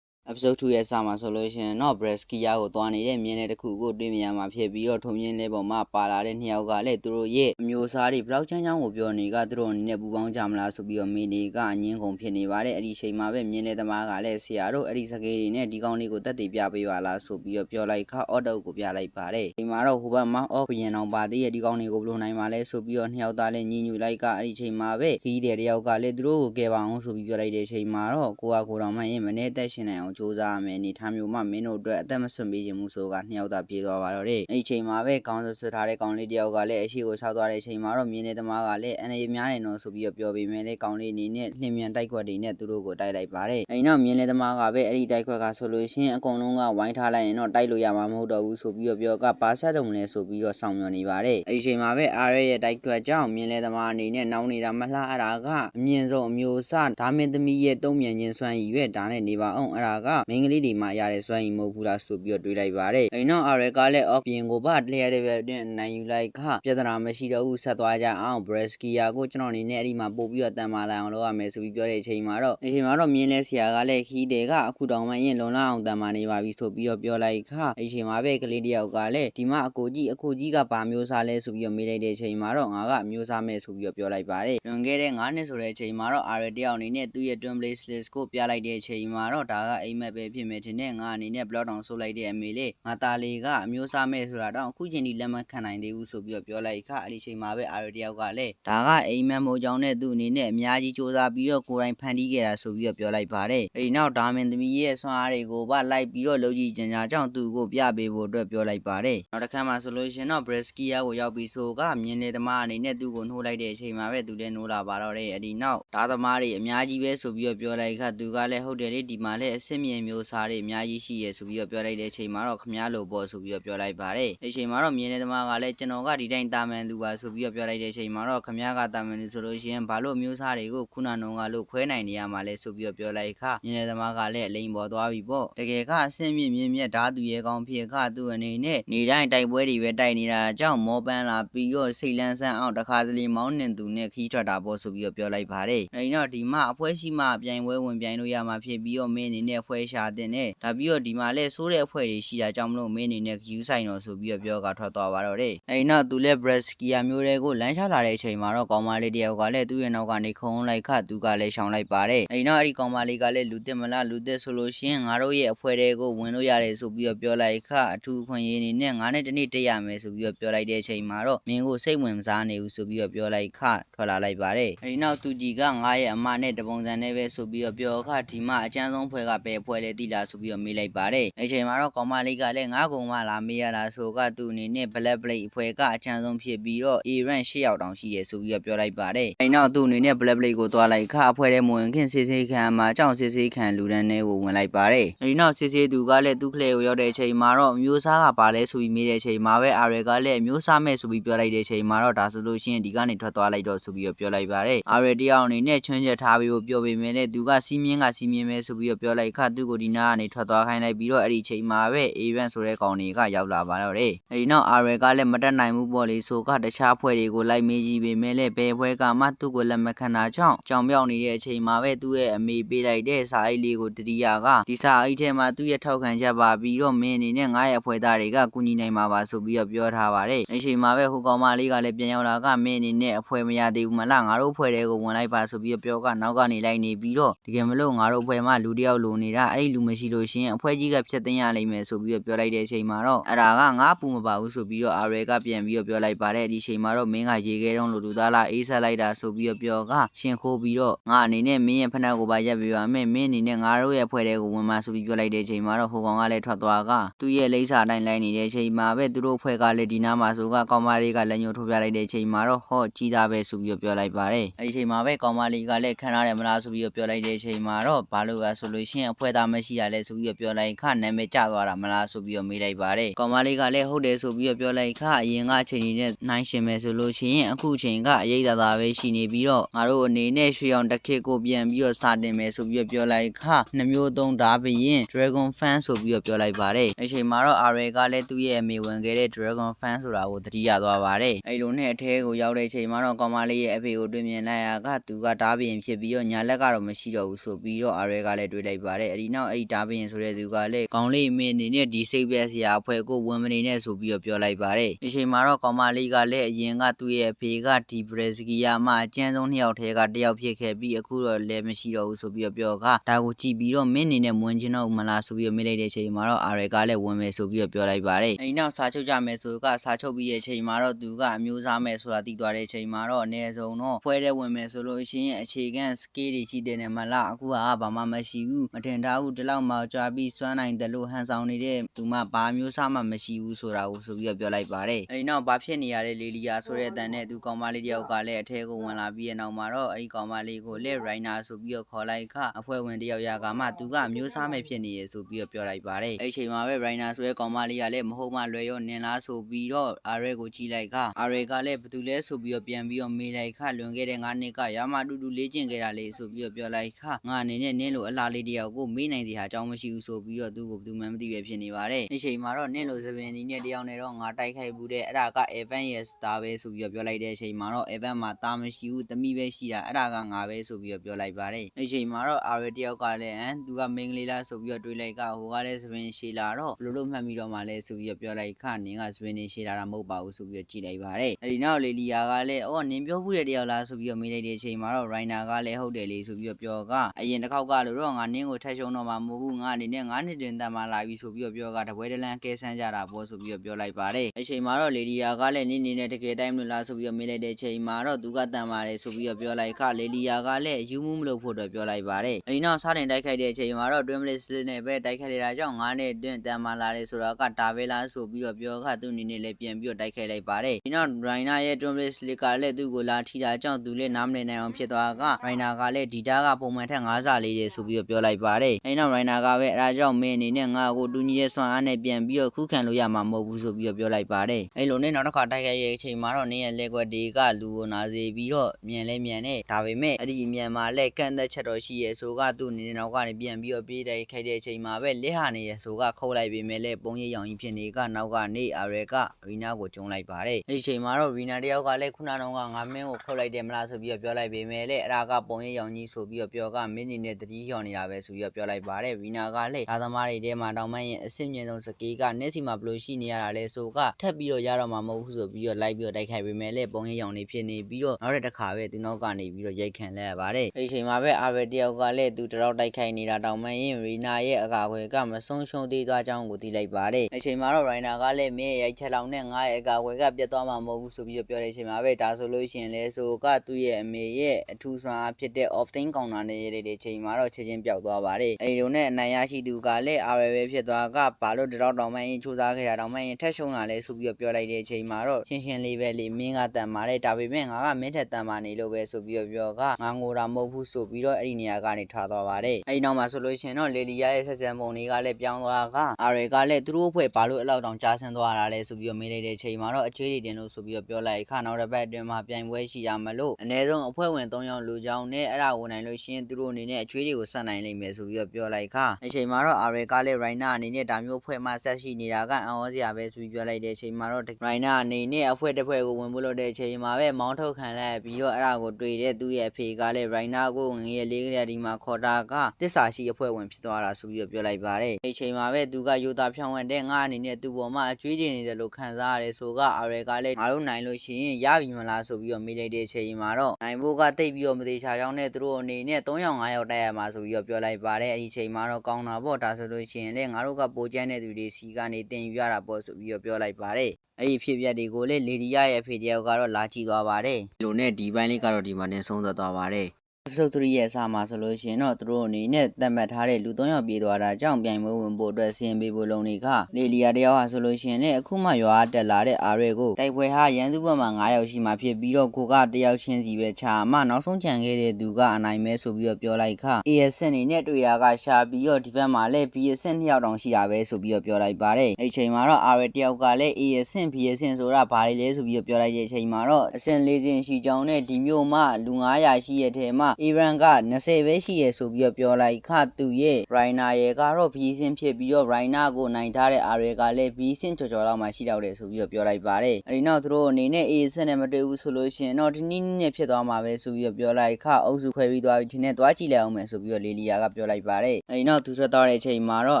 episode 2ရဲ့စမှာဆိုလို့ရှိရင်တော့ Breskia ကိုသွားနေတဲ့မြင်းတဲ့တစ်ခုကိုတွေ့မြင်ရမှာဖြစ်ပြီးတော့ထုံမြင်းလေးပေါ်မှာပါလာတဲ့နှစ်ယောက်ကလည်းသူတို့ရဲ့အမျိုးအစားတွေဘလောက်ချမ်းချမ်းကိုပြောနေကသူတို့အနေနဲ့ပူပေါင်းကြမလားဆိုပြီးတော့မိနေကအငင်းကုန်ဖြစ်နေပါတယ်အဲ့ဒီချိန်မှာပဲမြင်းတဲ့သမားကလည်းဆရာတို့အဲ့ဒီစကေးတွေနဲ့ဒီကောင်းလေးကိုတက်တည်ပြပေးပါလားဆိုပြီးတော့ပြောလိုက်ခအော့တုတ်ကိုပြလိုက်ပါတယ်ဒီမှာတော့ဟိုဘက်မှာအော့ဘရင်အောင်ပါသေးရဲ့ဒီကောင်းလေးကိုဘလို့နိုင်ပါလဲဆိုပြီးတော့နှစ်ယောက်သားလည်းညီညွတ်လိုက်ကအဲ့ဒီချိန်မှာပဲခီးတဲ့တယောက်ကလည်းသူတို့ကိုကယ်ပါအောင်ဆိုပြီးပြောလိုက်တဲ့ချိန်မှာတော့ကိုကကိုတော်မှရင်မနေ့သက်ရှင်နိုင်အောင်စူးစမ်းရမယ်အနေထားမျိုးမှမင်းတို့အတွက်အသက်မဆွပေးခြင်းမှုဆိုကနှစ်ယောက်သာပြေးသွားပါတော့တယ်အဲ့ဒီချိန်မှာပဲကောင်းဆွထားတဲ့ကောင်လေးတယောက်ကလည်းအရှိကိုဆောက်သွားတဲ့ချိန်မှာတော့မြင်းနေသမားကလည်းအနေများနေတော့ဆိုပြီးတော့ပြောပေမဲ့လေကောင်လေးအနေနဲ့နှင်းမြန်တိုက်ခွက်တွေနဲ့သူတို့ကိုတိုက်လိုက်ပါတယ်အဲ့နောက်မြင်းနေသမားကပဲအဲ့ဒီတိုက်ခွက်ကဆိုလို့ရှိရင်အကုန်လုံးကဝိုင်းထားလိုက်ရင်တော့တိုက်လို့ရမှာမဟုတ်တော့ဘူးဆိုပြီးတော့ပြောကပါဆက်တုံလဲဆိုပြီးတော့ဆောင်မျောနေပါတယ်အဲ့ဒီချိန်မှာပဲအာရဲရဲ့တိုက်ခွက်ကြောင့်မြင်းလေသမားအနေနဲ့နောင်းနေတာမလှအတာကအမြင့်ဆုံးအမျိုးအစားဒါမင်းသမီးရဲ့တုံးမြန်ခြင်းစွမ်းရည်ရွက်ဒါနဲ့နေပါအောင်အဲ့ဒါကမိန်းကလေးတွေမှာရတဲ့စွမ်းရည်မဟုတ်ဘူးလားဆိုပြီးတော့တွေးလိုက်ပါတယ်အဲ့နောက်အာရယ်ကလည်းအော်ပြင်ကိုပါလျှက်တဲ့ပဲတင်နိုင်ယူလိုက်ခပြဿနာမရှိတော့ဘူးဆက်သွားကြအောင်ဘရက်စကီယာကိုကျွန်တော်အနေနဲ့အဲ့ဒီမှာပို့ပြီးတော့တန်မာလာအောင်လုပ်ရမယ်ဆိုပြီးပြောတဲ့အချိန်မှာတော့အချိန်မှာတော့မြင်းလဲဆရာကလည်းခီးတယ်ကအခုတောင်မှရင်လုံလောက်အောင်တန်မာနေပါပြီဆိုပြီးတော့ပြောလိုက်ခအဲ့ချိန်မှာပဲကလေးတယောက်ကလည်းဒီမှာအကိုကြီးအကိုကြီးကပါမျိုးစားလဲဆိုပြီးတော့မေးလိုက်တဲ့အချိန်မှာတော့ငါကမျိုးစားမယ်ဆိုပြီးတော့ပြောလိုက်ပါတယ်လွန်ခဲ့တဲ့9နှစ်ဆိုတဲ့အချိန်မှာတော့အာရယ်တယောက်အနေနဲ့သူ့ရဲ့ twin blaze list ကိုပြလိုက်တဲ့အချိန်မှာတော့ဒါကအိမ်မက်ပဲဖြစ်မယ်ထင်တဲ့ငါအနေနဲ့ block down ဆုပ်လိုက်တဲ့အမေလေးငါသားလေးကအမျိုးစားမယ်ဆိုတာတော့အခုချိန်ထိလက်မခံနိုင်သေးဘူးဆိုပြီးတော့ပြောလိုက်ခအဲ့ဒီချိန်မှာပဲအာရယ်တယောက်ကလည်းဒါကအိမ်မက်မိုးကြောင့်နဲ့သူ့အနေနဲ့အများကြီးစူးစမ်းပြီးတော့ကိုယ်တိုင်ဖန်တီးခဲ့တာဆိုပြီးတော့ပြောလိုက်ပါတယ်အဲ့ဒီနောက်ဒါမင်သမီးရဲ့ဆွမ်းအားတွေကိုပါလိုက်ပြီးတော့လုပ်ကြည့်ကြင်ကြကြောင့်သူ့ကိုပြပေးဖို့အတွက်ပြောလိုက်ပါတယ်နောက်တစ်ခါမှဆိုလို့ရှင်တော့ Breskia ကိုရောက်ပြီးဆိုကမြင်းလေသမားအနေနဲ့သူ့ကိုနှိုးလိုက်တဲ့အချိန်မှာပဲသူလည်းနှိုးလာပါတော့တယ်အဲ့ဒီနောက်ဒါသမားတွေအများကြီးပဲဆိုပြီးတော့ပြောလိုက်ခါသူကလည်းဟုတ်တယ်လေဒီမှာလည်းအစ်စ်မြင်မျိုးစားတွေအများကြီးရှိရဆိုပြီးတော့ပြောလိုက်တဲ့အချိန်မှာတော့ခမားလိုပေါ့ဆိုပြီးတော့ပြောလိုက်ပါတယ်အဲ့ချိန်မှာတော့မြင်းလေသမားကလည်းကျွန်တော်ကဒီတိုင်းတာမန်လူပါဆိုပြီးတော့ပြောလိုက်တဲ့အချိန်မှာတော့ခမားကတာမန်လူဆိုလို့ရှိရင်ဘာလို့မျိုးစားတွေကိုခုနကကလို့ခွဲနိုင်နေရမှာလဲဆိုပြီးတော့ပြောလိုက်ခမြင်းလေသမားကလည်းအလိန်ပေါ်သွားပြီပေါ့တကယ်ကအဆင့်မြင့်မြင့်မြတ်ဓာသူရဲကောင်းဖြစ်ခသူ့အနေနဲ့နေတိုင်းတိုက်ပွဲတွေပဲတိုက်နေတာကြောင့်မောပန်းလာပြီးတော့စိတ်လန်းဆန်းအောင်တခါတလေမောင်းနှင်သူနဲ့ခီးထွက်တာပေါ့ဆိုပြီးတော့ပြောလိုက်ပါတယ်အဲဒီတော့ဒီမှာအဖွဲရှိမှပြိုင်ပွဲဝင်ပြိုင်လို့ရမှာဖြစ်ပြီးတော့မင်းအနေနဲ့အဖွဲရှာတဲ့နဲ့ဒါပြီးတော့ဒီမှာလဲဆိုးတဲ့အဖွဲတွေရှိတာကြောင့်မလို့မင်းအနေနဲ့ယူဆိုင်တော့ဆိုပြီးတော့ပြောကထွက်သွားပါတော့တယ်အဲဒီနောက်သူလဲဘရက်စကီယာမျိုးတွေကိုလမ်းချလာတဲ့အချိန်မှာတော့ကောင်မလေးတယောက်ကလည်းသူ့ရဲ့နောက်ကနေခုံလိုက်ခသူကလည်းရှောင်လိုက်ပါတယ်အဲဒီနောက်အဲ့ဒီကောင်မလေးကလည်းလူတက်မလားလူတက်ဆိုလို့ရှိရင်ငါတို့ရဲ့အဖွဲတွေကိုဝင်လို့ရတယ်ဆိုပြီးတော့ပြောလိုက်ခအထူးခွင့်ရင်းနေနဲ့ငါနဲ့တနေ့တက်ရမယ်ဆိုပြီးတော့ပြောလိုက်တဲ့အချိန်မှာတော့မင်းကိုစိတ်ဝင်စားနေဘူးဆိုပြီးတော့ပြောလိုက်ခထွက်လာလိုက်ပါတယ်အဲဒီနောက်သူကြီးကငါရဲ့အမနဲ့တပုံစံနဲ့ပဲဆိုပြီးတော့ပြောခဒီမှာအကျန်းဆုံးဖွဲကပဲဖွဲလဲတိလာဆိုပြီးတော့မေးလိုက်ပါတယ်အဲဒီချိန်မှာတော့ကောင်မလေးကလည်းငါကုံမလာမေးရတာဆိုကသူ့အနေနဲ့ black blade အဖွဲကအကျန်းဆုံးဖြစ်ပြီးတော့ A rank ၈ယောက်တောင်ရှိရဆိုပြီးတော့ပြောလိုက်ပါတယ်အဲဒီနောက်သူ့အနေနဲ့ black blade ကိုသွားလိုက်ခအဖွဲတဲ့မဝင်ခင်စစ်စစ်ခံမှာကြောင်စစ်စစ်ခံလူတန်းနဲ့ကိုဝင်လိုက်ပါတယ်အဲဒီနောက်စစ်စစ်သူကလည်းသူ့ကလေးကိုရောက်တဲ့အချိန်မှာတော့အမျိုးစားကပါလဲဆိုပြီးမေးတဲ့အချိန်မှာပဲအာရယ်ကလည်းအမျိုးစားမဲ့ဆိုပြီးပြောလိုက်တဲ့အချိန်မှာတော့ဒါဆိုလို့ရှိရင်ဒီကနေထွက်သွားလိုက်တော့ဆိုပြီးတော့ပြောလိုက်ပါတယ်အာရယ်တယောက်အနေနဲ့ချွန်းချက်ထားပြီးပြောပေမဲ့လည်းသူကစီးမြင်းကစီးမြင်းပဲဆိုပြီးတော့ပြောလိုက်ခသူ့ကိုဒီနာကနေထွက်သွားခိုင်းလိုက်ပြီးတော့အဲ့ဒီချိန်မှာပဲ event ဆိုတဲ့ကောင်တွေကရောက်လာပါတော့တယ်အဲဒီနောက်အာရယ်ကလည်းမတက်နိုင်ဘူးပေါ့လေဆိုကတခြားဖွဲ့တွေကိုလိုက်မေးကြည့်ပေမဲ့လည်းဘယ်ဖွဲ့ကမှသူ့ကိုလက်မခံတာကြောင့်ကြောင်ပြောင်နေတဲ့အချိန်မှာပဲသူ့ရဲ့အမေပေးလိုက်တဲ့စာအိတ်လေးကိုတတိယကဒီစာအိတ်ထဲမှာသူ့ရဲ့ထောက်ခံချက်ပါပြီးတော့မင်းအနေနဲ့ငါ့ရဲ့ဖွဲ့သားတွေကကူညီနိုင်မှာပါဆိုပြီးတော့ပြောထားပါတယ်အချိန်မှာပဲဟိုကောင်မလေးကလည်းပြန်ရောက်လာကမင်းအနေနဲ့အဖွဲမရသေးဘူးမလားငါတို့ဖွဲ့တွေကိုဝင်လိုက်ပါဆိုပြီးတော့ပြောကနောက်ကနေလိုက်နေပြီးတော့တကယ်မလို့ငါတို့ဖွဲ့မှာလူတယောက်လိုနေတာအဲ့ဒီလူမရှိလို့ရှိရင်အဖွဲကြီးကဖြတ်သိမ်းရလိမ့်မယ်ဆိုပြီးတော့ပြောလိုက်တဲ့အချိန်မှာတော့အဲ့ဒါကငါပူမပါဘူးဆိုပြီးတော့အာရဲကပြန်ပြီးတော့ပြောလိုက်ပါတယ်ဒီအချိန်မှာတော့မင်းကရေခဲတုံးလိုလူသားလားအေးဆက်လိုက်တာဆိုပြီးတော့ပြောကရှင်ခိုးပြီးတော့ငါအနေနဲ့မင်းရဲ့ဖက်နှက်ကိုပါရက်ပြီးပါမယ်မင်းအနေနဲ့ငါတို့ရဲ့ဖွဲ့တွေကိုဝင်မှာဆိုပြီးပြောလိုက်တဲ့အချိန်မှာတော့ဟိုကောင်ကလည်းထွက်သွားကသူ့ရဲ့လိမ့်စာတိုင်းလိုက်နေတဲ့အချိန်မှာပဲသူတို့ဖွဲ့ကလည်းဒီနားမှာဆိုကကောင်မလေးကလက်ညှိုးထိုးပြလိုက်တဲ့အချိန်မှာတော့ဟော့ကြီးသားပဲဆိုပြီးတော့ပြောလိုက်ပါတယ်အဲဒီအချိန်မှာပဲကောင်မလေးကလည်းခံရတယ်မလားဆိုပြီးတော့ပြောလိုက်တဲ့အချိန်မှာတော့ဘာလို့လဲဆိုလို့ရှိရင်အဖွဲသားမရှိရလဲဆိုပြီးတော့ပြောလိုက်ခနာမည်ကျသွားတာမလားဆိုပြီးတော့မေးလိုက်ပါတယ်ကောင်မလေးကလည်းဟုတ်တယ်ဆိုပြီးတော့ပြောလိုက်ခအရင်ကအချိန်ကြီးနဲ့နိုင်ရှင်မယ်ဆိုလို့ရှိရင်အခုချိန်ကအရေးသာသာပဲရှိနေပြီးတော့ငါတို့အနေနဲ့ရွှေအောင်တစ်ခေတ်ကိုပြန်ပြီးတော့စာတင်မယ်ဆိုပြီးတော့ပြောလိုက်ခနှမျိုးသုံးဓာဘရင် Dragon Fan ဆိုပြီးတော့ပြောလိုက်ပါတယ်အချိန်မှာတော့ RA ကလည်းသူ့ရဲ့အမေဝင်ခဲ့တဲ့ Dragon Fan ဆိုတာကိုသတိရသွားပါတယ်အဲလိုနဲ့အထဲကိုရောက်တဲ့အချိန်မှာတော့ကောင်မလေးရဲ့အဖေကိုတွေ့မြင်လိုက်ရကသူကဓာဘရင်ဖြစ်ပြီးတော့ညာလက်ကတော့မရှိတော့ဘူးဆိုပြီးတော့ RA ကလည်းတွေ့လိုက်ပါတယ်အဲဒီနောက်အဲဒီဓာဘရင်ဆိုတဲ့သူကလည်းကောင်းလေးအမေအနေနဲ့ဒီစိတ်ပဲဆရာအဖွဲ့ကိုဝင်မနေနဲ့ဆိုပြီးတော့ပြောလိုက်ပါတယ်ဒီချိန်မှာတော့ကောင်မလေးကလည်းအရင်ကသူ့ရဲ့အဖေကဒီဘရစကီယာမှာအကျဉ်းဆုံးနှစ်ယောက်ထဲကတစ်ယောက်ဖြစ်ခဲ့ပြီးအခုတော့လည်းမရှိတော့ဘူးဆိုပြီးတော့ပြောကဒါကိုကြည့်ပြီးတော့မင်းအနေနဲ့မဝင်ချင်တော့ဘူးမလားဆိုပြီးတော့မေးလိုက်တဲ့အချိန်မှာတော့အာရယ်ကလည်းဝင်မယ်ဆိုပြီးတော့ပြောလိုက်ပါတယ်အဲဒီနောက်စာချုပ်ကြမယ်ဆိုကစာချုပ်ပြီးတဲ့အချိန်မှာတော့သူကအမျိုးစားမယ်ဆိုတာသိသွားတဲ့အချိန်မှာတော့အနည်းဆုံးတော့ဖွဲတဲ့ဝင်မယ်ဆိုလို့ရှိရင်အခြေခံ skill တွေရှိတယ်နဲ့မလားအခုကဘာမှမရှိဘူးမတင်ထားဘူးဒီလောက်မှကြွားပြီးစွမ်းနိုင်တယ်လို့ဟန်ဆောင်နေတဲ့သူမှဘာမျိုးစားမှမရှိဘူးဆိုတာကိုဆိုပြီးတော့ပြောလိုက်ပါတယ်အဲဒီနောက်ဘာဖြစ်နေရလဲလေလီယာဆိုတဲ့အတန်နဲ့သူကောင်မလေးတယောက်ကလည်းအထဲကိုဝင်လာပြီးတဲ့နောက်မှာတော့အဲဒီကောင်မလေးကိုလက်ရိုင်းနာဆိုပြီးတော့ခေါ်လိုက်ခအဖွဲ့ဝင်တယောက်ရကမှသူကမျိုးစားမဲ့ဖြစ်နေရဆိုပြီးတော့ပြောလိုက်ပါတယ်အဲဒီချိန်မှာပဲရိုင်းနာဆိုတဲ့ကောင်မလေးကလည်းမဟုတ်မှလွယ်ရောနင်လားဆိုပြီးတော့အာရဲကိုကြည့်လိုက်ခအာရဲကလည်းဘသူလဲဆိုပြီးတော့ပြန်ပြီးတော့မေးလိုက်ခလွန်ခဲ့တဲ့၅နှစ်ကရမတူတူလေ့ကျင့်ခဲ့တာလေဆိုပြီးတော့ပြောလိုက်ခငါအနေနဲ့နင်းလိုအလားလေးတယောက်ကိုမေးနိုင်သေးဟာအကြောင်းမရှိဘူးဆိုပြီးတော့သူ့ကိုဘယ်သူမှမသိပဲဖြစ်နေပါတယ်။ဒီချိန်မှာတော့နင့်လိုစပင်ဒီနဲ့တယောက်နဲ့တော့ငါတိုက်ခိုက်ဘူးတဲ့အဲ့ဒါက Evan ရဲ့ star ပဲဆိုပြီးတော့ပြောလိုက်တဲ့အချိန်မှာတော့ Evan မှာတာမရှိဘူးတမိပဲရှိတာအဲ့ဒါကငါပဲဆိုပြီးတော့ပြောလိုက်ပါတယ်။ဒီချိန်မှာတော့ Ari တယောက်ကလည်းဟမ်သူကမင်္ဂလေးလားဆိုပြီးတော့တွေးလိုက်ကဟိုကလည်းစပင်ရှည်လာတော့ဘယ်လိုလုပ်မှတ်မိတော့မှလဲဆိုပြီးတော့ပြောလိုက်ခနင်းကစပင်နေရှည်လာတာမဟုတ်ပါဘူးဆိုပြီးတော့ကြည့်လိုက်ပါတယ်။အဲဒီနောက်လေလီယာကလည်းအော်နင်ပြောဘူးတဲ့တယောက်လားဆိုပြီးတော့မေးလိုက်တဲ့အချိန်မှာတော့ Rainer ကလည်းဟုတ်တယ်လေဆိုပြီးတော့ပြောကအရင်တစ်ခေါက်ကလို့တော့ငါနင်းကိုထက်ရှုံတော့မှမဟုတ်ဘူးငါအနေနဲ့ငါနှစ်တွင်တန်မှလာပြီဆိုပြီးတော့ပြောကတပွဲတလန်းကဲဆန်းကြတာပေါ့ဆိုပြီးတော့ပြောလိုက်ပါတယ်။အချိန်မှာတော့လေလီယာကလည်းနင်းနေနဲ့တကယ်တိုင်းမလို့လားဆိုပြီးတော့မေးလိုက်တဲ့အချိန်မှာတော့သူကတန်ပါတယ်ဆိုပြီးတော့ပြောလိုက်ခလေလီယာကလည်းယူမှုမလုပ်ဖို့တော့ပြောလိုက်ပါတယ်။အဲဒီနောက်စတင်တိုက်ခိုက်တဲ့အချိန်မှာတော့ Twin Blade Split နဲ့ပဲတိုက်ခိုက်နေတာကြောင့်ငါနဲ့တွင်တန်မှလာတယ်ဆိုတော့ကတာပဲလားဆိုပြီးတော့ပြောခသူအနေနဲ့လည်းပြန်ပြီးတော့တိုက်ခိုက်လိုက်ပါတယ်။ဒီနောက် Rainer ရဲ့ Twin Blade Split ကလည်းသူ့ကိုလာထိတာကြောင့်သူလည်းနားမလည်နိုင်အောင်ဖြစ်သွားက Rainer ကလည်းဒီတာကပုံမှန်ထက်9ဆလေးတယ်ဆိုပြီးတော့ပြောလိုက်ပါတယ်။အဲဒီနောက် Rainer ကပဲအဲဒါကြောင့်မင်းအနေနဲ့ငါ့ကိုတူညီရဲ့ဆွမ်းအားနဲ့ပြန်ပြီးတော့ခုခံလို့ရမှာမဟုတ်ဘူးဆိုပြီးတော့ပြောလိုက်ပါတယ်။အဲလိုနဲ့နောက်တစ်ခါတိုက်ခိုက်ရဲ့အချိန်မှာတော့နင်းရဲ့လက်ကွက်တွေကလူကိုနာစေပြီးတော့မြန်လဲမြန်နဲ့ဒါပေမဲ့အဲ့ဒီမြန်မှာလက်ကန့်သက်ချက်တော့ရှိရဲ့ဆိုကသူ့အနေနဲ့နောက်ကနေပြန်ပြီးတော့ပြေးတိုက်ခိုက်တဲ့အချိန်မှာပဲလက်ဟာနေရဲ့ဆိုကခုတ်လိုက်ပေမဲ့လည်းပုံရိပ်ရောင်ကြီးဖြစ်နေကနောက်ကနေအာရဲကရီနာကိုကျုံလိုက်ပါတယ်။အဲဒီအချိန်မှာတော့ရီနာတယောက်ကလည်းခုနကတော့ငါမင်းကိုခုတ်လိုက်တယ်မလားဆိုပြီးတော့ပြောလိုက်ပေမဲ့လည်းအဲ့ဒါကပုံရိပ်ရောင်ကြီးဆိုပြီးတော့ပြောကမင်းနေနဲ့တတိလျော်နေတာပဲဆိုပြီးတော့ပြောလိုက်ပါတယ်။ရီနာကလည်းဒါသမားတွေထဲမှာတောင်မှရင်အစ်စ်မြင့်ဆုံးစကေးကနက်စီမှာဘလို့ရှိနေရတာလဲဆိုကထပ်ပြီးတော့ရတော့မှာမဟုတ်ဘူးဆိုပြီးတော့လိုက်ပြီးတော့တိုက်ခိုက်ပေမဲ့လည်းပုံရိပ်ရောင်နေဖြစ်နေပြီးတော့နောက်တစ်ခါပဲသူနောက်ကနေပြီးတော့ရိုက်ခံလဲရပါတယ်။အဲဒီအချိန်မှာပဲအာရဲတယောက်ကလည်းသူတရောက်တိုက်ခိုက်နေတာတောင်မှရင်ရီနာရဲ့အကာအကွယ်ကမဆုံးရှုံးသေးသွားကြောင်းကိုသိလိုက်ပါတယ်။အချိန်မှာတော့ရိုင်နာကလည်းမင်းရဲ့ရိုက်ချက်လောင်နဲ့ငါရဲ့အကာအကွယ်ကပြတ်သွားမှာမဟုတ်ဘူးဆိုပြီးတော့ပြောတဲ့အချိန်မှာပဲဒါဆိုလို့ရှိရင်လဲဆိုကသူ့ရဲ့အမေရဲ့အထူးစွမ်းအားဖြစ်တဲ့ off thing counter နဲ့ရဲ့အချိန်မှာတော့ချက်ချင်းပျောက်သွားပါတယ်။အဲဒီလိုနဲ့အနိုင်ရရှိသူကလည်းအာရဲပဲဖြစ်သွားကဘာလို့တရောက်တောင်မှရင်စူးစမ်းခဲ့တာတောင်မှရင်ထက်ရှုံးလာလဲဆိုပြီးတော့ပြောလိုက်တဲ့အချိန်မှာတော့ရှင်းရှင်းလေးပဲလေမင်းကတန်ပါတယ်ဒါပေမဲ့ငါကမင်းထက်တန်ပါနေလို့ပဲဆိုပြီးတော့ပြောကငါငိုတာမဟုတ်ဘူးဆိုပြီးတော့အဲ့ဒီနေရာကနေထားသွားပါတယ်။အဲဒီနောက်မှာဆိုလို့ရှိရင်တော့လေလီယာရဲ့ဆက်ဆံပုံတွေကလည်းပြောင်းသွားကအာရဲကလည်းသူတို့အဖွဲ့ဘာလို့အဲ့လောက်တောင်ကြားဆင်းသွားတာလဲဆိုပြီးတော့မေးလိုက်တဲ့အချိန်မှာတော့အချွေးတွေတင်လို့ဆိုပြီးတော့ပြောလိုက်ခါနောက်တစ်ပတ်အတွင်းမှာပြိုင်ပွဲရှိရမလို့အနည်းဆုံးအဖွဲ့ဝင်3ယောက်လူကြောင်းနဲ့အဲ့ဒါဝင်နိုင်လို့ရှိရင်သူတို့အနေနဲ့အချွေးတွေကိုဆက်နိုင်လိမ့်မယ်ဆိုပြီးတော့ပြောလိုက်ခါအချိန်မှာတော့အာရဲကလည်းရိုင်နာအနေနဲ့ဒါမျိုးအဖွဲ့မှဆက်ရှိနေတာကအံ့ဩစရာပဲဆိုပြီးပြောလိုက်တဲ့အချိန်မှာတော့ရိုင်နာအနေနဲ့အဖွဲ့တစ်ဖွဲ့ကိုဝင်ဖို့လုပ်တဲ့အချိန်မှာပဲမောင်းထုတ်ခံလိုက်ပြီးတော့အဲ့ဒါကိုတွေ့တဲ့သူ့ရဲ့အဖေကလည်းရိုင်နာကိုငရေလေးကလေးဒီမှာခေါ်တာကတစ္ဆာရှိအဖွဲ့ဝင်ဖြစ်သွားတာဆိုပြီးတော့ပြောလိုက်ပါတယ်။ဒီအချိန်မှာပဲသူကယူတာဖြောင်းဝင်တဲ့ငါအနေနဲ့သူ့ပေါ်မှာအကျွေးတင်နေတယ်လို့ခံစားရတယ်ဆိုကအာရဲကလည်းငါတို့နိုင်လို့ရှိရင်ရပြီမလားဆိုပြီးတော့မေးလိုက်တဲ့အချိန်မှာတော့နိုင်ဖို့ကတိတ်ပြီးတော့မသေးချာကြောင်းနဲ့သူတို့အနေနဲ့3ယောက်5ယောက်တိုက်ရမှာဆိုပြီးတော့ပြောလိုက်ပါတယ်။အဲဒီအချိန်မှာတော့ကောင်းတာပေါ့ဒါဆိုလို့ရှိရင်လည်းငါတို့ကပိုကျန်းတဲ့သူတွေစီကနေတင်ယူရတာပေါ့ဆိုပြီးတော့ပြောလိုက်ပါတယ်။အဲ့ဒီဖြစ်ပျက်တွေကိုလေလေဒီယာရဲ့အဖေတယောက်ကတော့လာကြည့်သွားပါတယ်။ဒီလိုနဲ့ဒီပိုင်းလေးကတော့ဒီမှာတင်ဆုံးသက်သွားပါတယ်။ episode 3ရဲ့အစမှာဆိုလို့ရှိရင်တော့သူတို့အနေနဲ့သတ်မှတ်ထားတဲ့လူ၃ယောက်ပြေးသွားတာကြောင့်ပြိုင်ပွဲဝင်ဖို့အတွက်ဆင်းပေးဖို့လုံနေခလေလီယာတယောက်ဟာဆိုလို့ရှိရင်လည်းအခုမှရွာတက်လာတဲ့အာရဲကိုတိုက်ပွဲဟာရန်သူဘက်မှာ9ယောက်ရှိမှဖြစ်ပြီးတော့ကိုကတယောက်ချင်းစီပဲချာမှနောက်ဆုံးချန်ခဲ့တဲ့သူကအနိုင်မဲဆိုပြီးတော့ပြောလိုက်ခ AS အနေနဲ့တွေ့တာကရှာပြီးတော့ဒီဘက်မှာလည်း BS 2ယောက်တောင်ရှိတာပဲဆိုပြီးတော့ပြောလိုက်ပါတယ်အဲ့ချိန်မှာတော့အာရဲတယောက်ကလည်း AS BS ဆိုတာဘာလဲလဲဆိုပြီးတော့ပြောလိုက်တဲ့အချိန်မှာတော့အဆင့်၄ဆင့်ရှိကြောင်းနဲ့ဒီမျိုးမှလူ900ရှိရဲ့ထဲမှာ Iran က20ပဲရှိရဆိုပြီးတော့ပြောလိုက်ခသူရဲ့ Rainer ရဲ့ကတော့ဘီစင်ဖြစ်ပြီးတော့ Rainer ကိုနိုင်ထားတဲ့ Ariel ကလည်းဘီစင်ကြော်ကြော်လောက်မှရှိတော့တယ်ဆိုပြီးတော့ပြောလိုက်ပါတယ်အဲဒီနောက်သူတို့အနေနဲ့ A စနဲ့မတွေ့ဘူးဆိုလို့ရှိရင်တော့ဒီနည်းနည်းနဲ့ဖြစ်သွားမှာပဲဆိုပြီးတော့ပြောလိုက်ခအုပ်စုခွဲပြီးသွားပြီးဒီနေ့သွားကြည့်လိုက်အောင်မယ်ဆိုပြီးတော့လေလီယာကပြောလိုက်ပါတယ်အဲဒီနောက်သူထွက်သွားတဲ့အချိန်မှာတော့